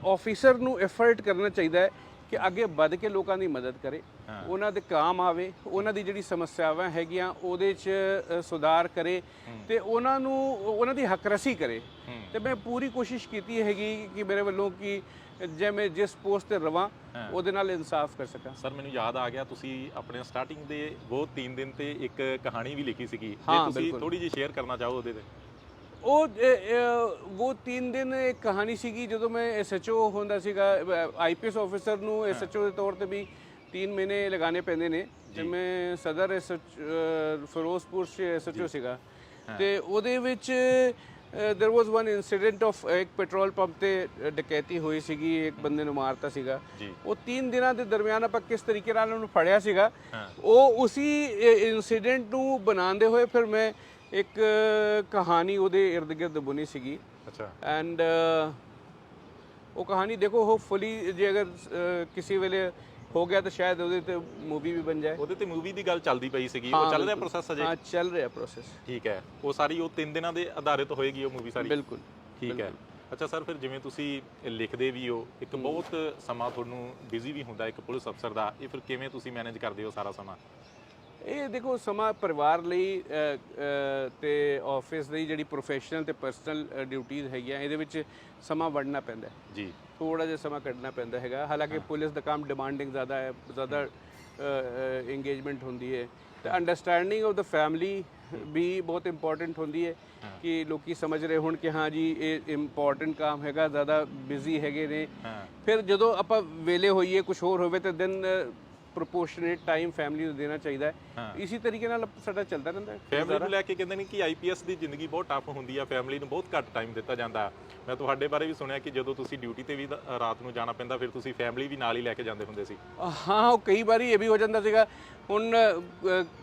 ਆਫੀਸਰ ਨੂੰ ਐਫਰਟ ਕਰਨਾ ਚਾਹੀਦਾ ਹੈ ਕਿ ਅੱਗੇ ਵੱਧ ਕੇ ਲੋਕਾਂ ਦੀ ਮਦਦ ਕਰੇ। ਉਹਨਾਂ ਦੇ ਕੰਮ ਆਵੇ ਉਹਨਾਂ ਦੀ ਜਿਹੜੀ ਸਮੱਸਿਆਵਾਂ ਹੈਗੀਆਂ ਉਹਦੇ 'ਚ ਸੁਧਾਰ ਕਰੇ ਤੇ ਉਹਨਾਂ ਨੂੰ ਉਹਨਾਂ ਦੀ ਹੱਕਰਸੀ ਕਰੇ। ਤੇ ਮੈਂ ਪੂਰੀ ਕੋਸ਼ਿਸ਼ ਕੀਤੀ ਹੈਗੀ ਕਿ ਮੇਰੇ ਵੱਲੋਂ ਕਿ ਜੇ ਮੈਂ ਜਿਸ ਪੋਸਟ ਤੇ ਰਵਾਂ ਉਹਦੇ ਨਾਲ ਇਨਸਾਫ ਕਰ ਸਕਾਂ। ਸਰ ਮੈਨੂੰ ਯਾਦ ਆ ਗਿਆ ਤੁਸੀਂ ਆਪਣੇ ਸਟਾਰਟਿੰਗ ਦੇ ਉਹ 3 ਦਿਨ ਤੇ ਇੱਕ ਕਹਾਣੀ ਵੀ ਲਿਖੀ ਸੀਗੀ। ਜੇ ਤੁਸੀਂ। ਥੋੜੀ ਜਿਹੀ ਸ਼ੇਅਰ ਕਰਨਾ ਚਾਹੋ ਉਹਦੇ ਤੇ। ਉਹ ਉਹ 3 ਦਿਨ ਇੱਕ ਕਹਾਣੀ ਸੀਗੀ ਜਦੋਂ ਮੈਂ ਐਸਐਚਓ ਹੁੰਦਾ ਸੀਗਾ ਆਈਪੀਐਸ ਆਫੀਸਰ ਨੂੰ ਐਸਐਚਓ ਦੇ ਤੌਰ ਤੇ ਵੀ 3 ਮਹੀਨੇ ਲਗਾਣੇ ਪੈਂਦੇ ਨੇ। ਤੇ ਮੈਂ ਸਦਰ ਐਸਐਚ ਫਿਰੋਜ਼ਪੁਰ ਚ ਐਸਐਚਓ ਸੀਗਾ। ਤੇ ਉਹਦੇ ਵਿੱਚ there was one incident of ਇੱਕ ਪੈਟਰੋਲ ਪੰਪ ਤੇ ਡਕੈਤੀ ਹੋਈ ਸੀਗੀ ਇੱਕ ਬੰਦੇ ਨੂੰ ਮਾਰਤਾ ਸੀਗਾ। ਉਹ 3 ਦਿਨਾਂ ਦੇ ਦਰਮਿਆਨ ਆਪਾਂ ਕਿਸ ਤਰੀਕੇ ਨਾਲ ਉਹਨੂੰ ਫੜਿਆ ਸੀਗਾ ਉਹ ਉਸੇ ਇਨਸੀਡੈਂਟ ਨੂੰ ਬਣਾਉਂਦੇ ਹੋਏ ਫਿਰ ਮੈਂ ਇੱਕ ਕਹਾਣੀ ਉਹਦੇ ird gird ਬੁਣੀ ਸੀਗੀ। ਅੱਛਾ। ਐਂਡ ਉਹ ਕਹਾਣੀ ਦੇਖੋ ਹੋਪਫੁਲੀ ਜੇ ਅਗਰ ਕਿਸੇ ਵੇਲੇ ਹੋ ਗਿਆ ਤਾਂ ਸ਼ਾਇਦ ਉਹਦੇ ਤੇ ਮੂਵੀ ਵੀ ਬਣ ਜਾਏ। ਉਹਦੇ ਤੇ ਮੂਵੀ ਦੀ ਗੱਲ ਚੱਲਦੀ ਪਈ ਸੀਗੀ। ਉਹ ਚੱਲ ਰਿਹਾ ਬਿਲਕੁਲ। ਪ੍ਰੋਸੈਸ ਅਜੇ ਹਾਂ ਚੱਲ ਰਿਹਾ ਪ੍ਰੋਸੈਸ ਠੀਕ ਹੈ। ਉਹ ਸਾਰੀ ਉਹ 3 ਦਿਨਾਂ ਦੇ ਆਧਾਰਿਤ ਹੋਏਗੀ ਉਹ ਮੂਵੀ ਸਾਰੀ? ਬਿਲਕੁਲ। ਠੀਕ ਹੈ। ਅੱਛਾ ਸਰ ਫਿਰ ਜਿਵੇਂ ਤੁਸੀਂ ਲਿਖਦੇ ਵੀ ਹੋ ਇੱਕ ਬਹੁਤ ਸਮਾਂ ਤੁਹਾਨੂੰ ਬਿਜ਼ੀ ਵੀ ਹੁੰਦਾ ਇੱਕ ਪੁਲਿਸ ਅਫਸਰ ਦਾ ਇਹ ਫਿਰ ਕਿਵੇਂ ਤੁਸੀਂ ਮੈਨੇਜ ਕਰਦੇ ਹੋ ਸਾਰਾ ਸਮਾਂ? ਇਹ ਦੇਖੋ ਸਮਾਂ ਪਰਿਵਾਰ ਲਈ ਤੇ ਆਫਿਸ ਦੀ ਜਿਹੜੀ ਪ੍ਰੋਫੈਸ਼ਨਲ ਤੇ ਪਰਸਨਲ ਡਿਊਟੀਆਂ ਹੈਗੀਆਂ ਇਹਦੇ ਵਿੱਚ ਸਮਾਂ ਵੜਨਾ ਪੈਂਦਾ ਜੀ। ਥੋੜਾ ਜਿਹਾ ਸਮਾਂ ਕੱਢਣਾ ਪੈਂਦਾ ਹੈਗਾ। ਹਾਲਾਂਕਿ ਪੁਲਿਸ ਦਾ ਕੰਮ ਡਿਮਾਂਡਿੰਗ ਜ਼ਿਆਦਾ ਹੈ ਜ਼ਿਆਦਾ ਇੰਗੇਜਮੈਂਟ ਹੁੰਦੀ ਹੈ। ਤੇ ਅੰਡਰਸਟੈਂਡਿੰਗ ਆਫ ਦਾ ਫੈਮਿਲੀ ਵੀ ਬਹੁਤ ਇੰਪੋਰਟੈਂਟ ਹੁੰਦੀ ਹੈ ਕਿ ਲੋਕੀ ਸਮਝ ਰਹੇ ਹੋਣ ਕਿ ਹਾਂ ਜੀ ਇਹ ਇੰਪੋਰਟੈਂਟ ਕੰਮ ਹੈਗਾ ਜ਼ਿਆਦਾ ਬਿਜ਼ੀ ਹੈਗੇ ਨੇ। ਫਿਰ ਜਦੋਂ ਆਪਾਂ ਵੇਲੇ ਹੋਈਏ ਕੁਝ ਹੋਰ ਹੋਵੇ ਤਾਂ ਦਿਨ ਪ੍ਰੋਪੋਰਸ਼ਨੇਟ ਟਾਈਮ ਫੈਮਿਲੀ ਨੂੰ ਦੇਣਾ ਚਾਹੀਦਾ ਹੈ। ਇਸੇ ਤਰੀਕੇ ਨਾਲ ਸਾਡਾ ਚੱਲਦਾ ਰਹਿੰਦਾ ਹੈ। ਫੈਮਿਲੀ ਨੂੰ ਲੈ ਕੇ ਕਹਿੰਦੇ ਨੇ ਕਿ ਆਈਪੀਐਸ ਦੀ ਜ਼ਿੰਦਗੀ ਬਹੁਤ ਟਫ ਹੁੰਦੀ ਆ ਫੈਮਿਲੀ ਨੂੰ ਬਹੁਤ ਘੱਟ ਟਾਈਮ ਦਿੱਤਾ ਜਾਂਦਾ। ਮੈਂ ਤੁਹਾਡੇ ਬਾਰੇ ਵੀ ਸੁਣਿਆ ਕਿ ਜਦੋਂ ਤੁਸੀਂ ਡਿਊਟੀ ਤੇ ਵੀ ਰਾਤ ਨੂੰ ਜਾਣਾ ਪੈਂਦਾ ਫਿਰ ਤੁਸੀਂ ਫੈਮਿਲੀ ਵੀ ਨਾਲ ਹੀ ਲੈ ਕੇ ਜਾਂਦੇ ਹੁੰਦੇ ਸੀ। ਹਾਂ ਉਹ ਕਈ ਵਾਰੀ ਇਹ ਵੀ ਹੋ ਜਾਂਦਾ ਸੀਗਾ। ਹੁਣ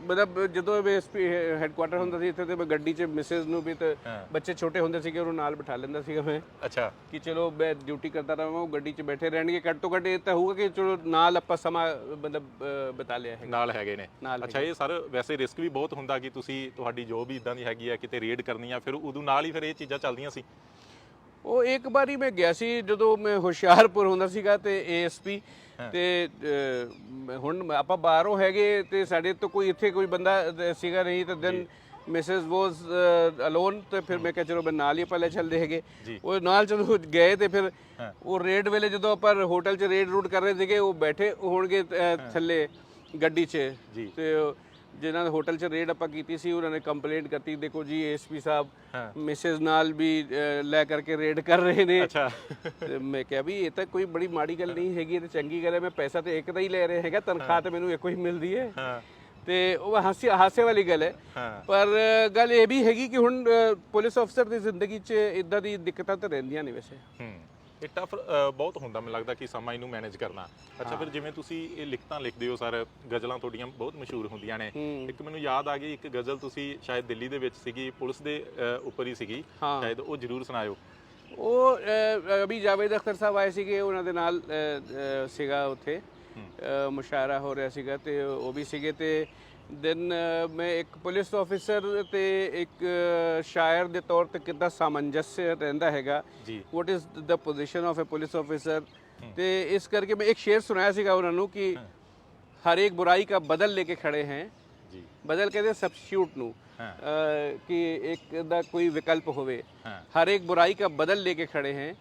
ਮਤਲਬ ਜਦੋਂ ਐਸਪੀ ਹੈੱਡਕੁਆਟਰ ਹੁੰਦਾ ਸੀ ਇੱਥੇ ਤੇ ਮੈਂ ਗੱਡੀ 'ਚ ਮਿਸਿਸ ਨੂੰ ਵੀ ਤੇ। ਬੱਚੇ ਛੋਟੇ ਹੁੰਦੇ ਸੀਗੇ ਉਹਨੂੰ ਨਾਲ ਬਿਠਾ ਲੈਂਦਾ ਸੀਗਾ ਮੈਂ। ਅੱਛਾ। ਕਿ ਚਲੋ ਮੈਂ ਡਿਊਟੀ ਕਰਦਾ ਰਹਾਂ ਉਹ ਗੱਡੀ 'ਚ ਬੈਠੇ ਰਹਿਣਗੇ। ਘੱਟ ਤੋਂ ਘੱਟ ਇਹ ਤਾਂ ਹੋਊਗਾ ਕਿ ਚਲੋ ਨਾਲ ਆਪਾਂ ਸਮਾਂ ਮਤਲਬ ਅ, ਬਿਤਾ ਲਿਆ ਹੈ ਨਾਲ ਹੈਗੇ ਨੇ। ਨਾਲ ਅੱਛਾ ਇਹ ਸਰ ਵੈਸੇ ਰਿਸਕ ਵੀ ਬਹੁਤ ਹੁੰਦਾ ਕਿ ਤੁਸੀਂ ਤੁਹਾਡੀ ਜੋਬ ਵੀ ਇਦਾਂ ਦੀ ਹੈਗੀ ਆ ਕਿਤੇ ਰੇਡ ਕਰਨੀ ਆ ਫਿਰ ਉਦੋਂ ਨਾਲ ਹੀ ਫਿਰ ਇਹ ਚੀਜ਼ਾਂ ਚੱਲਦੀਆਂ ਸੀ। ਉਹ ਇੱਕ ਵਾਰੀ ਮੈਂ ਗਿਆ ਸੀ ਜਦੋਂ ਮੈਂ ਹੁਸ਼ਿਆਰਪੁਰ ਹੁੰਦਾ ਸੀਗਾ ਤੇ ਏਐਸਪੀ ਤੇ ਹੁਣ ਆਪਾਂ ਬਾਹਰੋਂ ਹੈਗੇ ਤੇ ਸਾਡੇ ਤੋਂ ਕੋਈ ਇੱਥੇ ਕੋਈ ਬੰਦਾ ਸੀਗਾ ਨਹੀਂ ਤੇ ਦੈਨ ਮਿਸਿਸ ਵਾਸ ਅਲੋਨ ਤੇ ਫਿਰ ਮੈਂ ਕਿਹਾ ਚਲੋ ਮੈਂ ਨਾਲ ਹੀ ਪਹਿਲੇ ਚੱਲਦੇ ਹੈਗੇ। ਉਹ ਨਾਲ ਜਦੋਂ ਗਏ ਤੇ ਫਿਰ ਉਹ ਰੇਡ ਵੇਲੇ ਜਦੋਂ ਆਪਾਂ ਹੋਟਲ 'ਚ ਰੇਡ ਰੂਟ ਕਰ ਰਹੇ ਸੀਗੇ ਉਹ ਬੈਠੇ ਹੋਣਗੇ ਥੱਲੇ ਗੱਡੀ 'ਚ। ਤੇ ਜਿਨ੍ਹਾਂ ਦੇ ਹੋਟਲ 'ਚ ਰੇਡ ਆਪਾਂ ਕੀਤੀ ਸੀ ਉਹਨਾਂ ਨੇ ਕੰਪਲੇਂਟ ਕਰਤੀ ਦੇਖੋ ਜੀ ਏਐਸਪੀ ਸਾਹਿਬ ਮਿਸਿਸ ਨਾਲ ਵੀ ਲੈ ਕਰਕੇ ਰੇਡ ਕਰ ਰਹੇ ਨੇ। ਅੱਛਾ। ਤੇ ਮੈਂ ਕਿਹਾ ਵੀ ਇਹ ਤਾਂ ਕੋਈ ਬੜੀ ਮਾੜੀ ਗੱਲ ਨਹੀਂ ਹੈਗੀ ਇਹ ਤਾਂ ਚੰਗੀ ਗੱਲ ਹੈ ਮੈਂ ਪੈਸਾ ਤੇ ਇੱਕ ਦਾ ਹੀ ਲੈ ਰਿਹਾ ਹੈਗਾ ਤਨਖਾਹ ਤੇ ਮੈਨੂੰ ਇੱਕੋ ਹੀ ਮਿਲਦੀ ਹੈ। ਹਾਂ। ਤੇ ਉਹ ਹਾਸੇ ਹਾਸੇ ਵਾਲੀ ਗੱਲ ਹੈ। ਪਰ ਗੱਲ ਇਹ ਵੀ ਹੈਗੀ ਕਿ ਹੁਣ ਪੁਲਿਸ ਅਫਸਰ ਦੀ ਜ਼ਿੰਦਗੀ 'ਚ ਇਦਾਂ ਦੀ ਦਿੱਕਤਾਂ ਤਾਂ ਰਹਿੰਦੀਆਂ ਨੇ ਵੈਸੇ। ਹੂੰ। ਇਹ ਟਫ ਬਹੁਤ ਹੁੰਦਾ ਮੈਨੂੰ ਲੱਗਦਾ ਕਿ ਸਮਾਂ ਇਹਨੂੰ ਮੈਨੇਜ ਕਰਨਾ। ਅੱਛਾ ਫਿਰ ਜਿਵੇਂ ਤੁਸੀਂ ਇਹ ਲਿਖਤਾਂ ਲਿਖਦੇ ਹੋ ਸਰ ਗਜ਼ਲਾਂ ਤੁਹਾਡੀਆਂ ਬਹੁਤ ਮਸ਼ਹੂਰ ਹੁੰਦੀਆਂ ਨੇ। ਇੱਕ ਮੈਨੂੰ ਯਾਦ ਆ ਗਈ ਇੱਕ ਗਜ਼ਲ ਤੁਸੀਂ ਸ਼ਾਇਦ ਦਿੱਲੀ ਦੇ ਵਿੱਚ ਸੀਗੀ ਪੁਲਿਸ ਦੇ ਉੱਪਰ ਹੀ ਸੀਗੀ। ਸ਼ਾਇਦ ਉਹ ਜ਼ਰੂਰ ਸੁਣਾਇਓ। ਉਹ ਅਭੀ ਜਾਵੇਦ ਅਖਤਰ ਸਾਹਿਬ ਆਏ ਸੀਗੇ ਉਹਨਾਂ ਦੇ ਨਾਲ ਸੀਗਾ ਉੱਥੇ। ਮੁਸ਼ਾਇਰਾ ਹੋ ਰਿਹਾ ਸੀਗਾ ਤੇ ਉਹ ਵੀ ਸੀਗੇ ਤੇ ਦੈਨ ਮੈਂ ਇੱਕ ਪੁਲਿਸ ਆਫੀਸਰ ਤੇ ਇੱਕ ਸ਼ਾਇਰ ਦੇ ਤੌਰ ਤੇ ਕਿੰਨਾ ਸਾਮੰਜਸ ਰਹਿੰਦਾ ਹੈਗਾ। What is the position of a police officer ਤੇ ਇਸ ਕਰਕੇ ਮੈਂ ਇੱਕ ਸ਼ੇਰ ਸੁਣਾਇਆ ਸੀਗਾ ਉਹਨਾਂ ਨੂੰ ਕਿ ਹਰ ਇੱਕ ਬੁਰਾਈ ਦਾ ਬਦਲ ਲੈ ਕੇ ਖੜੇ ਹਨ ਜੀ। ਬਦਲ ਕਹਿੰਦੇ ਸਬਸਟੀਟਿਊਟ ਨੂੰ ਕਿ ਇੱਕ ਦਾ ਕੋਈ ਵਿਕਲਪ ਹੋਵੇ। ਹਰ ਇੱਕ ਬੁਰਾਈ ਦਾ ਬਦਲ ਲੈ ਕੇ ਖੜੇ ਹਨ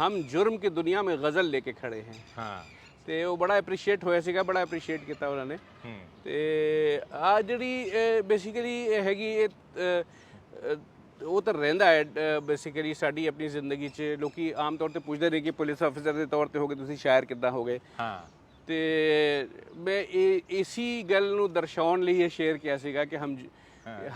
ਹਮ ਜੁਰਮ ਕੀ ਦੁਨੀਆ ਮੇ ਗਜ਼ਲ ਲੈ ਕੇ ਖੜੇ ਹਨ ਹਾਂ। ਤੇ ਉਹ ਬੜਾ ਐਪਰੀਸ਼ੀਏਟ ਹੋਇਆ ਸੀਗਾ ਬੜਾ ਐਪਰੀਸ਼ੀਏਟ ਕੀਤਾ ਉਹਨਾਂ ਨੇ ਹੂੰ ਤੇ ਆ ਜਿਹੜੀ ਬੇਸਿਕਲੀ ਹੈਗੀ ਇਹ ਅ, ਅ, ਉਹ ਤਾਂ ਰਹਿੰਦਾ ਹੈ ਬੇਸਿਕਲੀ ਸਾਡੀ ਆਪਣੀ ਜ਼ਿੰਦਗੀ 'ਚ ਲੋਕੀ ਆਮ ਤੌਰ ਤੇ ਪੁੱਛਦੇ ਨੇ ਕਿ ਪੁਲਿਸ ਅਫਸਰ ਦੇ ਤੌਰ ਤੇ ਹੋਗੇ ਤੁਸੀਂ ਸ਼ਾਇਰ ਕਿੱਦਾਂ ਹੋਗੇ ਹਾਂ ਤੇ ਮੈਂ ਇਹ ਇਸੀ ਗੱਲ ਨੂੰ ਦਰਸਾਉਣ ਲਈ ਇਹ ਸ਼ੇਰ ਕਿਹਾ ਸੀਗਾ ਕਿ ਹਮ ਜ-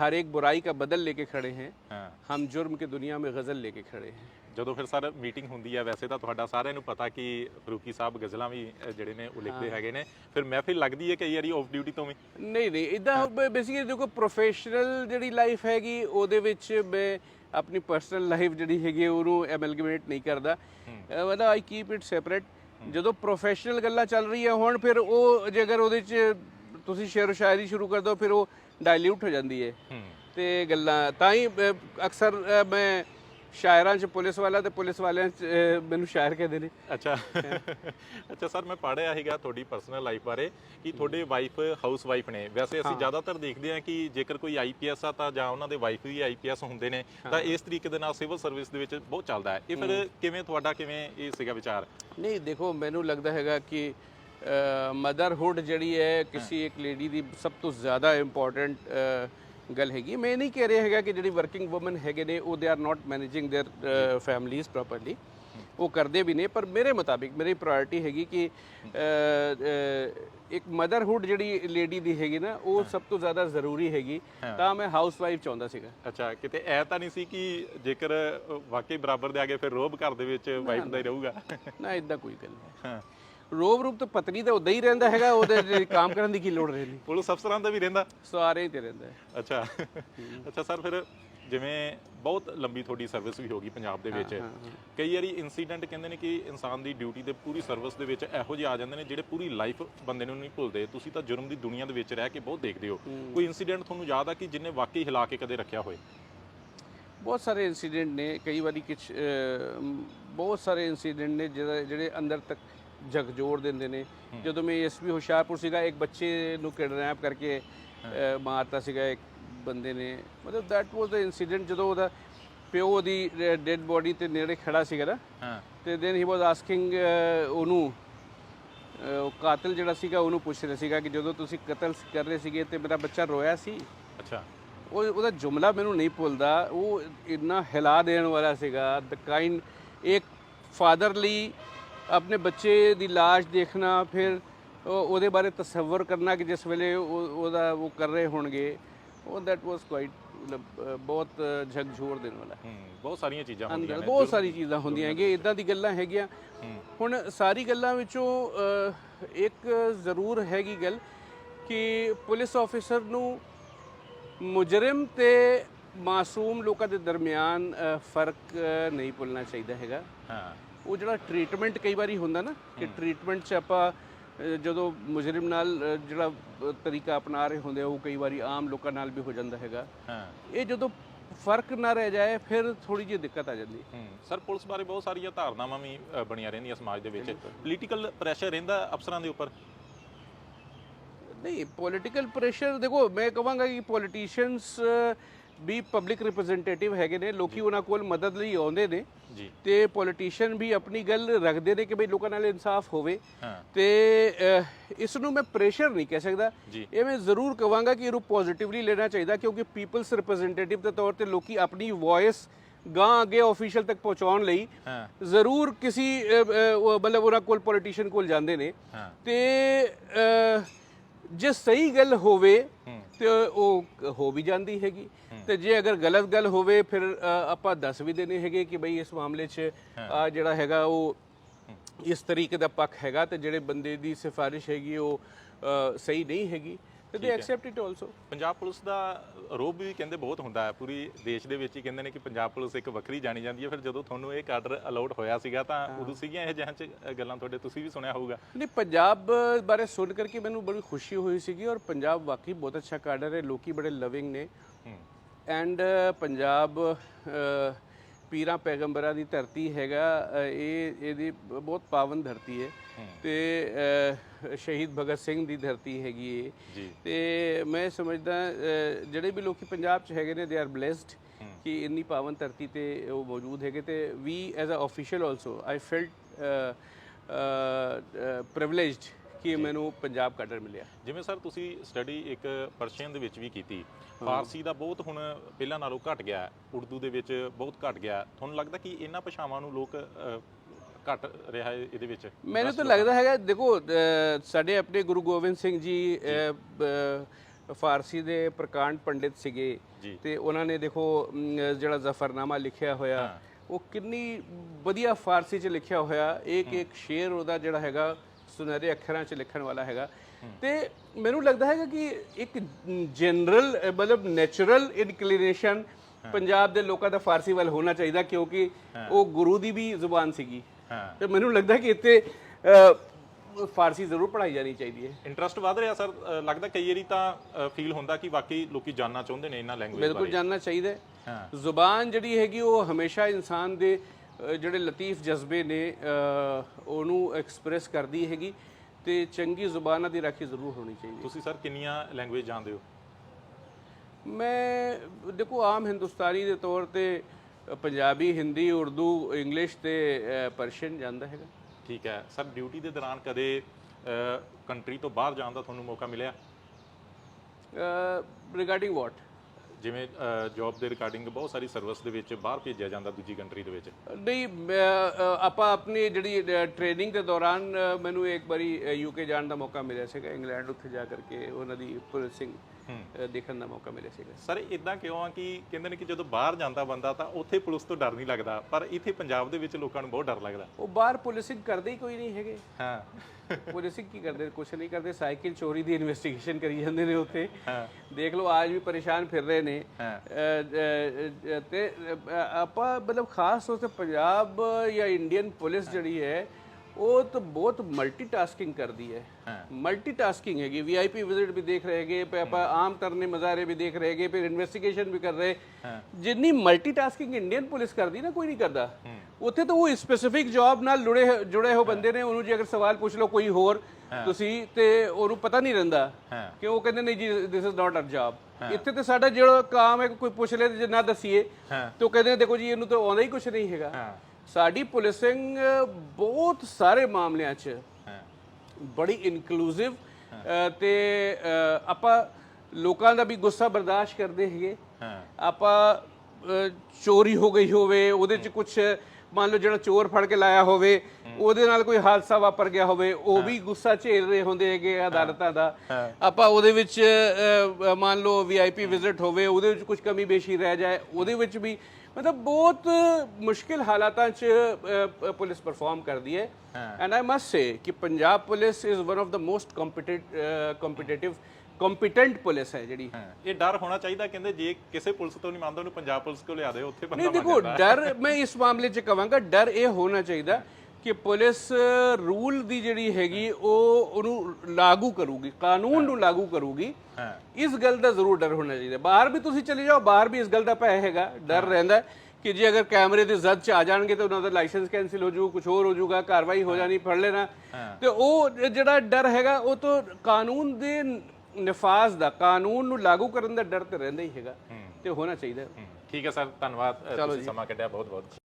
ਹਰ ਇੱਕ ਬੁਰਾਈ का बदल लेके खड़े हैं ਹਾਂ हम जुर्म की दुनिया में गजल लेके खड़े हैं ਜਦੋਂ ਫਿਰ ਸਰ ਮੀਟਿੰਗ ਹੁੰਦੀ ਹੈ ਵੈਸੇ ਤਾਂ ਤੁਹਾਡਾ ਸਾਰਿਆਂ ਨੂੰ ਪਤਾ ਕਿ ਫਰੂਕੀ ਸਾਹਿਬ ਗਜ਼ਲਾਂ ਵੀ ਅ, ਜਿਹੜੇ ਨੇ ਉਹ ਲਿਖਦੇ ਹੈਗੇ ਨੇ। ਫਿਰ ਮਹਿਫਿਲ ਲੱਗਦੀ ਹੈ ਕਈ ਵਾਰੀ ਆਫ ਡਿਊਟੀ ਤੋਂ ਵੀ? ਨਹੀਂ ਨਹੀਂ ਇਦਾਂ ਬੇਸਿਕਲੀ ਦੇਖੋ ਪ੍ਰੋਫੈਸ਼ਨਲ ਜਿਹੜੀ ਲਾਈਫ ਹੈਗੀ ਉਹਦੇ ਵਿੱਚ ਮੈਂ ਆਪਣੀ ਪਰਸਨਲ ਲਾਈਫ ਜਿਹੜੀ ਹੈਗੀ ਉਹਨੂੰ ਐਮਲਗੇਮੇਟ ਨਹੀਂ ਕਰਦਾ। ਅਹ ਮਤਲਬ ਆਈ ਕੀਪ ਇਟ ਸੈਪਰੇਟ ਜਦੋਂ ਪ੍ਰੋਫੈਸ਼ਨਲ ਗੱਲਾਂ ਚੱਲ ਰਹੀਆਂ ਹੋਣ ਫਿਰ ਉਹ ਜੇ ਅਗਰ ਉਹਦੇ 'ਚ ਤੁਸੀਂ ਸ਼ੇਰ ਸ਼ਾਇਰੀ ਸ਼ੁਰੂ ਕਰ ਦਿਓ ਫਿਰ ਉਹ ਡਾਇਲੂਟ ਹੋ ਜਾਂਦੀ ਹੈ ਹੂੰ। ਤੇ ਗੱਲਾਂ ਤਾਂ ਹੀ ਅਹ, ਅਕਸਰ ਅਹ, ਮੈਂ ਸ਼ਾਇਰਾਂ 'ਚ ਪੁਲਿਸ ਵਾਲਾ ਤੇ ਪੁਲਿਸ ਵਾਲਿਆਂ 'ਚ ਅਹ, ਮੈਨੂੰ ਸ਼ਾਇਰ ਕਹਿੰਦੇ ਨੇ। ਅੱਛਾ। ਅੱਛਾ ਸਰ ਮੈਂ ਪੜ੍ਹਿਆ ਹੈਗਾ ਤੁਹਾਡੀ ਪਰਸਨਲ ਲਾਈਫ ਬਾਰੇ ਕਿ ਤੁਹਾਡੇ ਵਾਈਫ ਹਾਊਸ ਵਾਈਫ ਨੇ। ਵੈਸੇ ਅਸੀਂ ਜ਼ਿਆਦਾਤਰ ਦੇਖਦੇ ਹਾਂ ਕਿ ਜੇਕਰ ਕੋਈ ਆਈਪੀਐਸ ਆ ਤਾਂ ਜਾਂ ਉਹਨਾਂ ਦੇ ਵਾਈਫ ਵੀ ਆਈਪੀਐਸ ਹੁੰਦੇ ਨੇ ਤਾਂ ਇਸ ਤਰੀਕੇ ਦੇ ਨਾਲ ਸਿਵਲ ਸਰਵਿਸ ਦੇ ਵਿੱਚ ਬਹੁਤ ਚੱਲਦਾ ਹੈ। ਇਹ ਫਿਰ ਕਿਵੇਂ ਤੁਹਾਡਾ ਕਿਵੇਂ ਇਹ ਸੀਗਾ ਵਿਚਾਰ? ਨਹੀਂ ਦੇਖੋ ਮੈਨੂੰ ਲੱਗਦਾ ਹੈਗਾ ਕਿ ਮਦਰਹੁੱਡ ਜਿਹੜੀ ਹੈ ਕਿਸੇ ਇੱਕ ਲੇਡੀ ਦੀ ਸਭ ਤੋਂ ਜ਼ਿਆਦਾ ਇੰਪੋਰਟੈਂਟ ਗੱਲ ਹੈਗੀ ਮੈਂ ਇਹ ਨਹੀਂ ਕਹਿ ਰਿਹਾ ਹੈਗਾ ਕਿ ਜਿਹੜੀ ਵਰਕਿੰਗ ਔਮਨ ਹੈਗੇ ਨੇ ਉਹ they are not managing their families properly ਉਹ ਕਰਦੇ ਵੀ ਨੇ ਪਰ ਮੇਰੇ ਮੁਤਾਬਿਕ ਮੇਰੀ ਪ੍ਰਾਇੋਰਟੀ ਹੈਗੀ ਕਿ ਅ, ਅ, ਇੱਕ ਮਦਰਹੁੱਡ ਜਿਹੜੀ ਲੇਡੀ ਦੀ ਹੈਗੀ ਨਾ ਉਹ ਸਭ ਤੋਂ ਜ਼ਿਆਦਾ ਜ਼ਰੂਰੀ ਹੈਗੀ ਤਾਂ ਮੈਂ ਹਾਊਸ ਵਾਈਫ ਚਾਹੁੰਦਾ ਸੀਗਾ ਅੱਛਾ ਕਿਤੇ ਐ ਤਾਂ ਨਹੀਂ ਸੀ ਕਿ ਜੇਕਰ ਅ, ਵਾਕਈ ਬਰਾਬਰ ਦੇ ਆਗੇ ਫਿਰ ਰੋਬ ਘਰ ਦੇ ਵਿੱਚ ਵਾਈਫ ਦਾ ਹੀ ਰਹੂਗਾ ਨਾ ਇਦਾਂ ਕੋਈ ਗੱਲ ਨਹੀਂ ਹਾਂ ਰੋਬ ਰੂਪ ਤਾਂ ਪਤਨੀ ਤਾਂ ਉਦਾਂ ਹੀ ਰਹਿੰਦਾ ਹੈਗਾ ਉਹਦੇ ਕੰਮ ਕਰਨ ਦੀ ਕੀ ਲੋੜ ਰਹਿੰਦੀ? ਪੁਲਿਸ ਅਫਸਰਾਂ ਦਾ ਵੀ ਰਹਿੰਦਾ? ਸਾਰੇ ਤੇ ਰਹਿੰਦਾ। ਅੱਛਾ। ਅੱਛਾ ਸਰ ਫਿਰ ਜਿਵੇਂ ਬਹੁਤ ਲੰਬੀ ਤੁਹਾਡੀ ਸਰਵਿਸ ਵੀ ਹੋ ਗਈ ਪੰਜਾਬ ਦੇ ਵਿੱਚ। ਕਈ ਵਾਰੀ ਇਨਸੀਡੈਂਟ ਕਹਿੰਦੇ ਨੇ ਕਿ ਇਨਸਾਨ ਦੀ ਡਿਊਟੀ ਦੇ ਪੂਰੀ ਸਰਵਿਸ ਦੇ ਵਿੱਚ ਇਹੋ ਜਿਹੇ ਆ ਜਾਂਦੇ ਨੇ ਜਿਹੜੇ ਪੂਰੀ ਲਾਈਫ ਬੰਦੇ ਨੂੰ ਨਹੀਂ ਭੁੱਲਦੇ। ਤੁਸੀਂ ਤਾਂ ਜੁਰਮ ਦੀ ਦੁਨੀਆ ਦੇ ਵਿੱਚ ਰਹਿ ਕੇ ਬਹੁਤ ਦੇਖਦੇ ਹੋ। ਕੋਈ ਇਨਸੀਡੈਂਟ ਤੁਹਾਨੂੰ ਯਾਦ ਆ ਕਿ ਜਿੰਨੇ ਵਾਕਈ ਹਿਲਾ ਕੇ ਕਦੇ ਰੱਖਿਆ ਹੋਵੇ ਬਹੁਤ ਸਾਰੇ ਇਨਸੀਡੈਂਟ ਨੇ। ਕਈ ਵਾਰੀ ਕੁਝ ਬਹੁਤ ਸਾਰੇ ਇਨਸੀਡੈਂਟ ਨੇ ਜਿਹੜੇ ਅੰਦਰ ਤੱਕ ਝਕਝੋਰ ਦਿੰਦੇ ਨੇ। ਜਦੋਂ ਮੈਂ ਐਸਪੀ ਹੁਸ਼ਿਆਰਪੁਰ ਸੀਗਾ ਇੱਕ ਬੱਚੇ ਨੂੰ ਕਿਡਨੈਪ ਕਰਕੇ ਮਾਰਤਾ ਸੀਗਾ ਇੱਕ ਬੰਦੇ ਨੇ। ਮਤਲਬ ਦੈਟ ਵਾਸ ਦ ਇਨਸੀਡੈਂਟ ਜਦੋਂ ਉਹਦਾ ਪਿਓ ਦੀ ਡੈਡ ਬੋਡੀ ਤੇ ਨੇੜੇ ਖੜਾ ਸੀਗਾ ਨਾ। ਤੇ ਦੈਨ ਹੀ ਵਾਸ ਆਸਕਿੰਗ ਉਹਨੂੰ ਉਹ ਕਾਤਲ ਜਿਹੜਾ ਸੀਗਾ ਉਹਨੂੰ ਪੁੱਛ ਰਿਹਾ ਸੀਗਾ ਕਿ ਜਦੋਂ ਤੁਸੀਂ ਕਤਲ ਕਰ ਰਹੇ ਸੀਗੇ ਤੇ ਮੇਰਾ ਬੱਚਾ ਰੋਇਆ ਸੀ? ਅੱਛਾ। ਉਹ ਉਹਦਾ ਜੁਮਲਾ ਮੈਨੂੰ ਨਹੀਂ ਭੁੱਲਦਾ। ਉਹ ਇੰਨਾ ਹਿਲਾ ਦੇਣ ਵਾਲਾ ਸੀਗਾ। ਦ ਕਾਈਂਡ ਇੱਕ ਫਾਦਰ ਲਈ ਆਪਣੇ ਬੱਚੇ ਦੀ ਲਾਸ਼ ਦੇਖਣਾ ਫਿਰ ਉਹ- ਉਹਦੇ ਬਾਰੇ ਤਸੱਵਰ ਕਰਨਾ ਕਿ ਜਿਸ ਵੇਲੇ ਉਹ- ਉਹਦਾ ਉਹ ਕਰ ਰਹੇ ਹੋਣਗੇ। ਉਹ ਦੈਟ ਵਾਸ ਕੁਆਇਟ ਬਹੁਤ ਝਕਝੋਰ ਦੇਣ ਵਾਲਾ। ਬਹੁਤ ਸਾਰੀਆਂ ਚੀਜ਼ਾਂ ਹੁੰਦੀਆਂ ਨੇ ਬਹੁਤ ਸਾਰੀ ਚੀਜ਼ਾਂ ਹੁੰਦੀਆਂ ਹੈਗੀਆਂ ਇਦਾਂ ਦੀ ਗੱਲਾਂ ਹੈਗੀਆਂ। ਹੁਣ ਸਾਰੀ ਗੱਲਾਂ ਵਿੱਚੋਂ ਇੱਕ ਜ਼ਰੂਰ ਹੈਗੀ ਗੱਲ ਕਿ ਪੁਲਿਸ ਆਫੀਸਰ ਨੂੰ ਮੁਜਰਮ ਤੇ ਮਾਸੂਮ ਲੋਕਾਂ ਦੇ ਦਰਮਿਆਨ ਫ਼ਰਕ ਨਹੀਂ ਭੁੱਲਣਾ ਚਾਹੀਦਾ ਹੈਗਾ। ਹਾਂ। ਉਹ ਜਿਹੜਾ ਟ੍ਰੀਟਮੈਂਟ ਕਈ ਵਾਰੀ ਹੁੰਦਾ ਨਾ ਕਿ ਟ੍ਰੀਟਮੈਂਟ 'ਚ ਆਪਾਂ ਜਦੋਂ ਮੁਜਰਮ ਨਾਲ ਜਿਹੜਾ ਤਰੀਕਾ ਅਪਣਾ ਰਹੇ ਹੁੰਦੇ ਉਹ ਕਈ ਵਾਰੀ ਆਮ ਲੋਕਾਂ ਨਾਲ ਵੀ ਹੋ ਜਾਂਦਾ ਹੈਗਾ। ਇਹ ਜਦੋਂ ਫ਼ਰਕ ਨਾ ਰਹਿ ਜਾਏ ਫਿਰ ਥੋੜੀ ਜਿਹੀ ਦਿੱਕਤ ਆ ਜਾਂਦੀ। ਸਰ ਪੁਲਿਸ ਬਾਰੇ ਬਹੁਤ ਸਾਰੀਆਂ ਧਾਰਨਾਵਾਂ ਵੀ ਬਣੀਆਂ ਰਹਿੰਦੀਆਂ ਸਮਾਜ ਦੇ ਵਿੱਚ। ਪੋਲੀਟੀਕਲ ਪ੍ਰੈਸ਼ਰ ਰਹਿੰਦਾ ਅਫਸਰਾਂ ਦੇ ਉੱਪਰ? ਨਹੀਂ ਪੋਲੀਟੀਕਲ ਪ੍ਰੈਸ਼ਰ ਦੇਖੋ ਮੈਂ ਕਹਾਂਗਾ ਕਿ ਪੋਲੀਟੀਸ਼ੀਅਨਸ ਵੀ ਪਬਲਿਕ ਰਿਪਰੈਜ਼ੈਂਟੇਟਿਵ ਹੈਗੇ ਨੇ ਲੋਕੀ ਉਹਨਾਂ ਕੋਲ ਮਦਦ ਲਈ ਆਉਂਦੇ ਨੇ ਜੀ। ਤੇ ਪੋਲੀਟੀਸ਼ੀਅਨ ਵੀ ਆਪਣੀ ਗੱਲ ਰੱਖਦੇ ਨੇ ਕਿ ਬਈ ਲੋਕਾਂ ਨਾਲ ਇਨਸਾਫ ਹੋਵੇ। ਤੇ ਇਸ ਨੂੰ ਮੈਂ ਪ੍ਰੈਸ਼ਰ ਨਹੀਂ ਕਹਿ ਸਕਦਾ। ਇਹ ਮੈਂ ਜ਼ਰੂਰ ਕਹਾਂਗਾ ਕਿ ਇਹਨੂੰ ਪੋਜ਼ਿਟਿਵਲੀ ਲੈਣਾ ਚਾਹੀਦਾ ਕਿਉਂਕਿ ਪੀਪਲਸ ਰਿਪਰੈਜ਼ੈਂਟੇਟਿਵ ਦੇ ਤੌਰ ਤੇ ਲੋਕੀ ਆਪਣੀ ਵੌਇਸ ਗਾਂ ਅੱਗੇ ਆਫੀਸ਼ੀਅਲ ਤੱਕ ਪਹੁੰਚਾਉਣ ਲਈ ਜ਼ਰੂਰ ਕਿਸੇ ਮਤਲਬ ਉਹਨਾਂ ਕੋਲ ਪੋਲੀਟੀਸ਼ੀਅਨ ਕੋਲ ਜਾਂਦੇ ਨੇ। ਤੇ ਜੇ ਸਹੀ ਗੱਲ ਹੋਵੇ। ਤੇ ਉਹ ਹੋ ਵੀ ਜਾਂਦੀ ਹੈਗੀ। ਤੇ ਜੇ ਅਗਰ ਗਲਤ ਗੱਲ ਹੋਵੇ ਫਿਰ ਆਪਾਂ ਦੱਸ ਵੀ ਦੇਣੇ ਹੈਗੇ ਕਿ ਬਈ ਇਸ ਮਾਮਲੇ 'ਚ ਜਿਹੜਾ ਹੈਗਾ ਉਹ ਇਸ ਤਰੀਕੇ ਦਾ ਪੱਖ ਹੈਗਾ ਤੇ ਜਿਹੜੇ ਬੰਦੇ ਦੀ ਸਿਫਾਰਿਸ਼ ਹੈਗੀ ਉਹ ਸਹੀ ਨਹੀਂ ਹੈਗੀ ਤੇ they accept it also Punjab police ਦਾ ਰੋਬ ਵੀ ਕਹਿੰਦੇ ਬਹੁਤ ਹੁੰਦਾ ਹੈ। ਪੂਰੀ ਦੇਸ਼ ਦੇ ਵਿੱਚ ਹੀ ਕਹਿੰਦੇ ਨੇ ਕਿ ਪੰਜਾਬ ਪੁਲਿਸ ਇੱਕ ਵੱਖਰੀ ਜਾਣੀ ਜਾਂਦੀ ਹੈ। ਫਿਰ ਜਦੋਂ ਤੁਹਾਨੂੰ ਇਹ ਕਾਡਰ ਅਲਾਉਡ ਹੋਇਆ ਸੀਗਾ ਤਾਂ ਉਦੋਂ ਸੀਗੀਆਂ ਇਹ ਜਿਹਨਾਂ ਚ ਗੱਲਾਂ ਤੁਹਾਡੇ ਤੁਸੀਂ ਵੀ ਸੁਣਿਆ ਹੋਊਗਾ। ਨਹੀਂ ਪੰਜਾਬ ਬਾਰੇ ਸੁਣ ਕਰਕੇ ਮੈਨੂੰ ਬੜੀ ਖੁਸ਼ੀ ਹੋਈ ਸੀਗੀ ਔਰ ਪੰਜਾਬ ਵਾਕਈ ਬਹੁਤ ਅੱਛਾ ਕਾਡਰ ਹੈ। ਲੋਕੀ ਬੜੇ ਲਵਿੰਗ ਨੇ। ਐਂਡ ਪੰਜਾਬ ਪੀਰਾਂ ਪੈਗੰਬਰਾਂ ਦੀ ਧਰਤੀ ਹੈਗਾ ਇਹ ਇਹਦੀ ਬਹੁਤ ਪਾਵਨ ਧਰਤੀ ਹੈ। ਤੇ ਸ਼ਹੀਦ ਭਗਤ ਸਿੰਘ ਦੀ ਧਰਤੀ ਹੈਗੀ ਇਹ। ਜੀ। ਤੇ ਮੈਂ ਸਮਝਦਾ ਜਿਹੜੇ ਵੀ ਲੋਕੀ ਪੰਜਾਬ 'ਚ ਹੈਗੇ ਨੇ ਦੇ ਆਰ ਬlesed ਕਿ ਇੰਨੀ ਪਾਵਨ ਧਰਤੀ ਤੇ ਉਹ ਮੌਜੂਦ ਹੈਗੇ। ਤੇ ਵੀ as a official also I felt privileged ਕਿ ਮੈਨੂੰ ਪੰਜਾਬ ਕਾਡਰ ਮਿਲਿਆ। ਜਿਵੇਂ ਸਰ ਤੁਸੀਂ ਸਟੱਡੀ ਇੱਕ ਪਰਸ਼ੀਅਨ ਦੇ ਵਿੱਚ ਵੀ ਕੀਤੀ। ਫਾਰਸੀ ਦਾ ਬਹੁਤ ਹੁਣ ਪਹਿਲਾਂ ਨਾਲੋਂ ਘਟ ਗਿਆ ਉਰਦੂ ਦੇ ਵਿੱਚ ਬਹੁਤ ਘਟ ਗਿਆ। ਤੁਹਾਨੂੰ ਲੱਗਦਾ ਕਿ ਇਹਨਾਂ ਭਾਸ਼ਾਵਾਂ ਨੂੰ ਲੋਕ ਘਟ ਰਿਹਾ ਹੈ ਇਹਦੇ ਵਿੱਚ? ਮੈਨੂੰ ਤਾਂ ਲੱਗਦਾ ਹੈਗਾ ਦੇਖੋ ਸਾਡੇ ਆਪਣੇ ਗੁਰੂ ਗੋਬਿੰਦ ਸਿੰਘ ਜੀ ਫਾਰਸੀ ਦੇ ਪ੍ਰਕਾਂਡ ਪੰਡਿਤ ਸੀਗੇ। ਤੇ ਉਹਨਾਂ ਨੇ ਦੇਖੋ ਜਿਹੜਾ ਜ਼ਫਰਨਾਮਾ ਲਿਖਿਆ ਹੋਇਆ ਉਹ ਕਿੰਨੀ ਵਧੀਆ ਫਾਰਸੀ 'ਚ ਲਿਖਿਆ ਹੋਇਆ। ਇੱਕ ਇੱਕ ਸ਼ੇਰ ਉਹਦਾ ਜਿਹੜਾ ਹੈਗਾ ਸੁਨਹਿਰੇ ਅੱਖਰਾਂ 'ਚ ਲਿਖਣ ਵਾਲਾ ਹੈਗਾ। ਤੇ ਮੈਨੂੰ ਲੱਗਦਾ ਹੈਗਾ ਕਿ ਇੱਕ ਜਨਰਲ ਮਤਲਬ ਨੇਚਰਲ ਇਨਕਲੀਨੇਸ਼ਨ ਪੰਜਾਬ ਦੇ ਲੋਕਾਂ ਦਾ ਫਾਰਸੀ ਵੱਲ ਹੋਣਾ ਚਾਹੀਦਾ ਕਿਉਂਕਿ ਉਹ ਗੁਰੂ ਦੀ ਵੀ ਜ਼ੁਬਾਨ ਸੀਗੀ। ਤੇ ਮੈਨੂੰ ਲੱਗਦਾ ਕਿ ਇੱਥੇ ਫਾਰਸੀ ਜ਼ਰੂਰ ਪੜਾਈ ਜਾਣੀ ਚਾਹੀਦੀ ਹੈ। ਇੰਟਰਸਟ ਵੱਧ ਰਿਹਾ ਸਰ। ਲੱਗਦਾ ਕਈ ਵਾਰੀ ਤਾਂ ਫੀਲ ਹੁੰਦਾ ਕਿ ਵਾਕਈ ਲੋਕੀ ਜਾਨਣਾ ਚਾਹੁੰਦੇ ਨੇ ਇਹਨਾਂ ਲੈਂਗੁਏਜ ਬਿਲਕੁਲ ਬਾਰੇ। ਜਾਨਣਾ ਚਾਹੀਦਾ ਜ਼ੁਬਾਨ ਜਿਹੜੀ ਹੈਗੀ ਉਹ ਹਮੇਸ਼ਾ ਇਨਸਾਨ ਦੇ ਜਿਹੜੇ ਲਤੀਫ ਜਜ਼ਬੇ ਨੇ ਉਹਨੂੰ ਐਕਸਪ੍ਰੈਸ ਕਰਦੀ ਹੈਗੀ ਤੇ ਚੰਗੀ ਜ਼ੁਬਾਨਾਂ ਦੀ ਰਾਖੀ ਜ਼ਰੂਰ ਹੋਣੀ ਚਾਹੀਦੀ। ਤੁਸੀਂ ਸਰ ਕਿੰਨੀਆਂ ਲੈਂਗੁਏਜ ਜਾਣਦੇ ਹੋ? ਮੈਂ ਦੇਖੋ ਆਮ ਹਿੰਦੁਸਤਾਨੀ ਦੇ ਤੌਰ ਤੇ ਪੰਜਾਬੀ ਹਿੰਦੀ ਉਰਦੂ ਇੰਗਲਿਸ਼ ਤੇ ਪਰਸ਼ੀਅਨ ਜਾਂਦਾ ਹੈਗਾ। ਠੀਕ ਹੈ। ਸਰ ਡਿਊਟੀ ਦੇ ਦੌਰਾਨ ਕਦੇ ਕੰਟਰੀ ਤੋਂ ਬਾਹਰ ਜਾਣ ਦਾ ਤੁਹਾਨੂੰ ਮੌਕਾ ਮਿਲਿਆ? ਰਿਗਾਰਡਿੰਗ ਵਾਟ ਜਿਵੇਂ ਜੌਬ ਦੇ ਰਿਕਾਰਡਿੰਗ ਬਹੁਤ ਸਾਰੀ ਸਰਵਿਸ ਦੇ ਵਿੱਚ ਬਾਹਰ ਭੇਜਿਆ ਜਾਂਦਾ ਦੂਜੀ ਕੰਟਰੀ ਦੇ ਵਿੱਚ। ਨਹੀਂ ਆਪਾਂ ਆਪਣੀ ਜਿਹੜੀ ਟ੍ਰੇਨਿੰਗ ਦੇ ਦੌਰਾਨ ਮੈਨੂੰ ਇੱਕ ਵਾਰੀ ਯੂਕੇ ਜਾਣ ਦਾ ਮੌਕਾ ਮਿਲਿਆ ਸੀਗਾ, ਇੰਗਲੈਂਡ ਉੱਥੇ ਜਾ ਕਰਕੇ ਉਹਨਾਂ ਦੀ ਪੁਲਿਸਿੰਗ ਦੇਖਣ ਦਾ ਮੌਕਾ ਮਿਲਿਆ ਸੀਗਾ। ਸਰ ਇਦਾਂ ਕਿਉਂ ਆ ਕਿ ਕਹਿੰਦੇ ਨੇ ਕਿ ਜਦੋਂ ਬਾਹਰ ਜਾਂਦਾ ਬੰਦਾ ਤਾਂ ਉੱਥੇ ਪੁਲਿਸ ਤੋਂ ਡਰ ਨਹੀਂ ਲੱਗਦਾ ਪਰ ਇੱਥੇ ਪੰਜਾਬ ਦੇ ਵਿੱਚ ਲੋਕਾਂ ਨੂੰ ਬਹੁਤ ਡਰ ਲੱਗਦਾ। ਉਹ ਬਾਹਰ ਪੁਲਿਸਿੰਗ ਕਰਦੇ ਹੀ ਕੋਈ ਨਹੀਂ ਹੈਗੇ। ਹਾਂ। ਪੁਲਿਸਿੰਗ ਕੀ ਕਰਦੇ? ਕੁਛ ਨਹੀਂ ਕਰਦੇ। ਸਾਈਕਲ ਚੋਰੀ ਦੀ ਇਨਵੈਸਟੀਗੇਸ਼ਨ ਕਰੀ ਜਾਂਦੇ ਨੇ ਉੱਥੇ। ਹਾਂ। ਦੇਖ ਲਓ ਅੱਜ ਵੀ ਪਰੇਸ਼ਾਨ ਫਿਰ ਰਹੇ ਨੇ। ਤੇ ਆਪਾਂ ਮਤਲਬ ਖਾਸ ਤੌਰ ਤੇ ਪੰਜਾਬ ਜਾਂ ਇੰਡੀਅਨ ਪੁਲਿਸ ਜਿਹੜੀ ਹੈ ਉਹ ਤਾਂ ਬਹੁਤ ਮਲਟੀਟਾਸਕਿੰਗ ਕਰਦੀ ਹੈ। ਮਲਟੀਟਾਸਕਿੰਗ ਹੈਗੀ। ਵੀਆਈਪੀ ਵਿਜ਼ਿਟ ਵੀ ਦੇਖ ਰਹੇ ਹੈਗੇ ਆਪਾਂ ਆਮ ਤਰਨੇ ਮਜ਼ਾਰੇ ਵੀ ਦੇਖ ਰਹੇ ਹੈਗੇ ਫਿਰ ਇਨਵੈਸਟੀਗੇਸ਼ਨ ਵੀ ਕਰ ਰਹੇ। ਜਿੰਨੀ ਮਲਟੀਟਾਸਕਿੰਗ ਇੰਡੀਅਨ ਪੁਲਿਸ ਕਰਦੀ ਨਾ ਕੋਈ ਨਹੀਂ ਕਰਦਾ। ਉੱਥੇ ਤਾਂ ਉਹ ਸਪੈਸੀਫਿਕ ਜੌਬ ਨਾਲ ਜੁੜੇ ਜੁੜੇ ਹੋ ਬੰਦੇ ਨੇ ਉਹਨੂੰ ਜੇ ਅਗਰ ਸਵਾਲ ਪੁੱਛ ਲਓ ਕੋਈ ਹੋਰ ਤੁਸੀਂ ਤੇ ਉਹਨੂੰ ਪਤਾ ਨਹੀਂ ਰਹਿੰਦਾ। ਕਿ ਉਹ ਕਹਿੰਦੇ ਨਹੀਂ ਜੀ this is not uh job ਇੱਥੇ ਤੇ ਸਾਡਾ ਜਿਹੜਾ ਕੰਮ ਹੈ ਕੋਈ ਪੁੱਛ ਲੈ ਜੇ ਨਾ ਦਸੀਏ ਤੇ ਉਹ ਕਹਿੰਦੇ ਦੇਖੋ ਜੀ ਇਹਨੂੰ ਤਾਂ ਆਉਂਦਾ ਹੀ ਕੁਝ ਨਹੀਂ ਹੈਗਾ। ਸਾਡੀ ਪੁਲਿਸਿੰਗ ਬਹੁਤ ਸਾਰੇ ਮਾਮਲਿਆਂ 'ਚ ਬੜੀ ਇਨਕਲੂਸਿਵ ਤੇ ਆਪਾਂ ਲੋਕਾਂ ਦਾ ਵੀ ਗੁੱਸਾ ਬਰਦਾਸ਼ਤ ਕਰਦੇ ਹੈਗੇ। ਹਾਂ। ਆਪਾਂ ਚੋਰੀ ਹੋ ਗਈ ਹੋਵੇ ਉਹਦੇ 'ਚ ਕੁਝ ਮੰਨ ਲਓ ਜਿਹੜਾ ਚੋਰ ਫੜ ਕੇ ਲਾਇਆ ਹੋਵੇ ਉਹਦੇ ਨਾਲ ਕੋਈ ਹਾਦਸਾ ਵਾਪਰ ਗਿਆ ਹੋਵੇ ਉਹ ਵੀ ਗੁੱਸਾ ਝੇਲ ਰਹੇ ਹੁੰਦੇ ਹੈਗੇ ਅਦਾਲਤਾਂ ਦਾ। ਆਪਾਂ ਉਹਦੇ ਵਿੱਚ ਮੰਨ ਲਓ ਵੀਆਈਪੀ ਵਿਜ਼ਿਟ ਹੋਵੇ ਉਹਦੇ ਵਿੱਚ ਕੁਝ ਕਮੀ ਬੇਸ਼ੀ ਰਹਿ ਜਾਏ ਉਹਦੇ ਵਿੱਚ ਵੀ ਮਤਲਬ ਬਹੁਤ ਮੁਸ਼ਕਿਲ ਹਾਲਾਤਾਂ 'ਚ ਪੁਲਿਸ ਪਰਫਾਰਮ ਕਰਦੀ ਹੈ। ਐਂਡ ਆਈ ਮਸਟ ਸੇ ਕਿ Punjab police is one of the most competitive competitive competent police ਹੈ ਜਿਹੜੀ। ਇਹ ਡਰ ਹੋਣਾ ਚਾਹੀਦਾ ਕਹਿੰਦੇ ਜੇ ਕਿਸੇ ਪੁਲਿਸ ਤੋਂ ਨਹੀਂ ਮੰਨਦਾ ਉਹਨੂੰ ਪੰਜਾਬ ਪੁਲਿਸ ਕੋਲ ਲਿਆ ਦਿਓ ਉੱਥੇ ਬੰਦਾ ਨਹੀਂ ਦੇਖੋ ਡਰ ਮੈਂ ਇਸ ਮਾਮਲੇ 'ਚ ਕਵਾਂਗਾ ਡਰ ਇਹ ਹੋਣਾ ਚਾਹੀਦਾ ਕਿ ਪੁਲਿਸ ਰੂਲ ਦੀ ਜਿਹੜੀ ਹੈਗੀ ਉਹ ਉਹਨੂੰ ਲਾਗੂ ਕਰੂਗੀ ਕਾਨੂੰਨ ਨੂੰ ਲਾਗੂ ਕਰੂਗੀ। ਇਸ ਗੱਲ ਦਾ ਜ਼ਰੂਰ ਡਰ ਹੋਣਾ ਚਾਹੀਦਾ। ਬਾਹਰ ਵੀ ਤੁਸੀਂ ਚਲੇ ਜਾਓ ਬਾਹਰ ਵੀ ਇਸ ਗੱਲ ਦਾ ਭੈ ਹੈਗਾ। ਡਰ ਰਹਿੰਦਾ ਕਿ ਜੇ ਅਗਰ ਕੈਮਰੇ ਦੀ ਜ਼ਦ ਚ ਆ ਜਾਣਗੇ ਤਾਂ ਉਹਨਾਂ ਦਾ ਲਾਇਸੈਂਸ ਕੈਨਸਲ ਹੋ ਜਾਊ ਕੁਝ ਹੋਰ ਹੋ ਜਾਊਗਾ ਕਾਰਵਾਈ ਹੋ ਜਾਣੀ ਫੜ ਲੈਣਾ। ਤੇ ਉਹ ਜਿਹੜਾ ਡਰ ਹੈਗਾ ਉਹ ਤਾਂ ਕਾਨੂੰਨ ਦੇ ਨਿਫਾਜ਼ ਦਾ ਕਾਨੂੰਨ ਨੂੰ ਲਾਗੂ ਕਰਨ ਦਾ ਡਰ ਤੇ ਰਹਿੰਦਾ ਹੀ ਹੈਗਾ। ਤੇ ਹੋਣਾ ਚਾਹੀਦਾ। ਠੀਕ ਹੈ ਸਰ ਧੰਨਵਾਦ। ਤੁਸੀਂ ਸਮਾਂ ਕੱਢਿਆ ਬਹੁਤ ਬਹੁਤ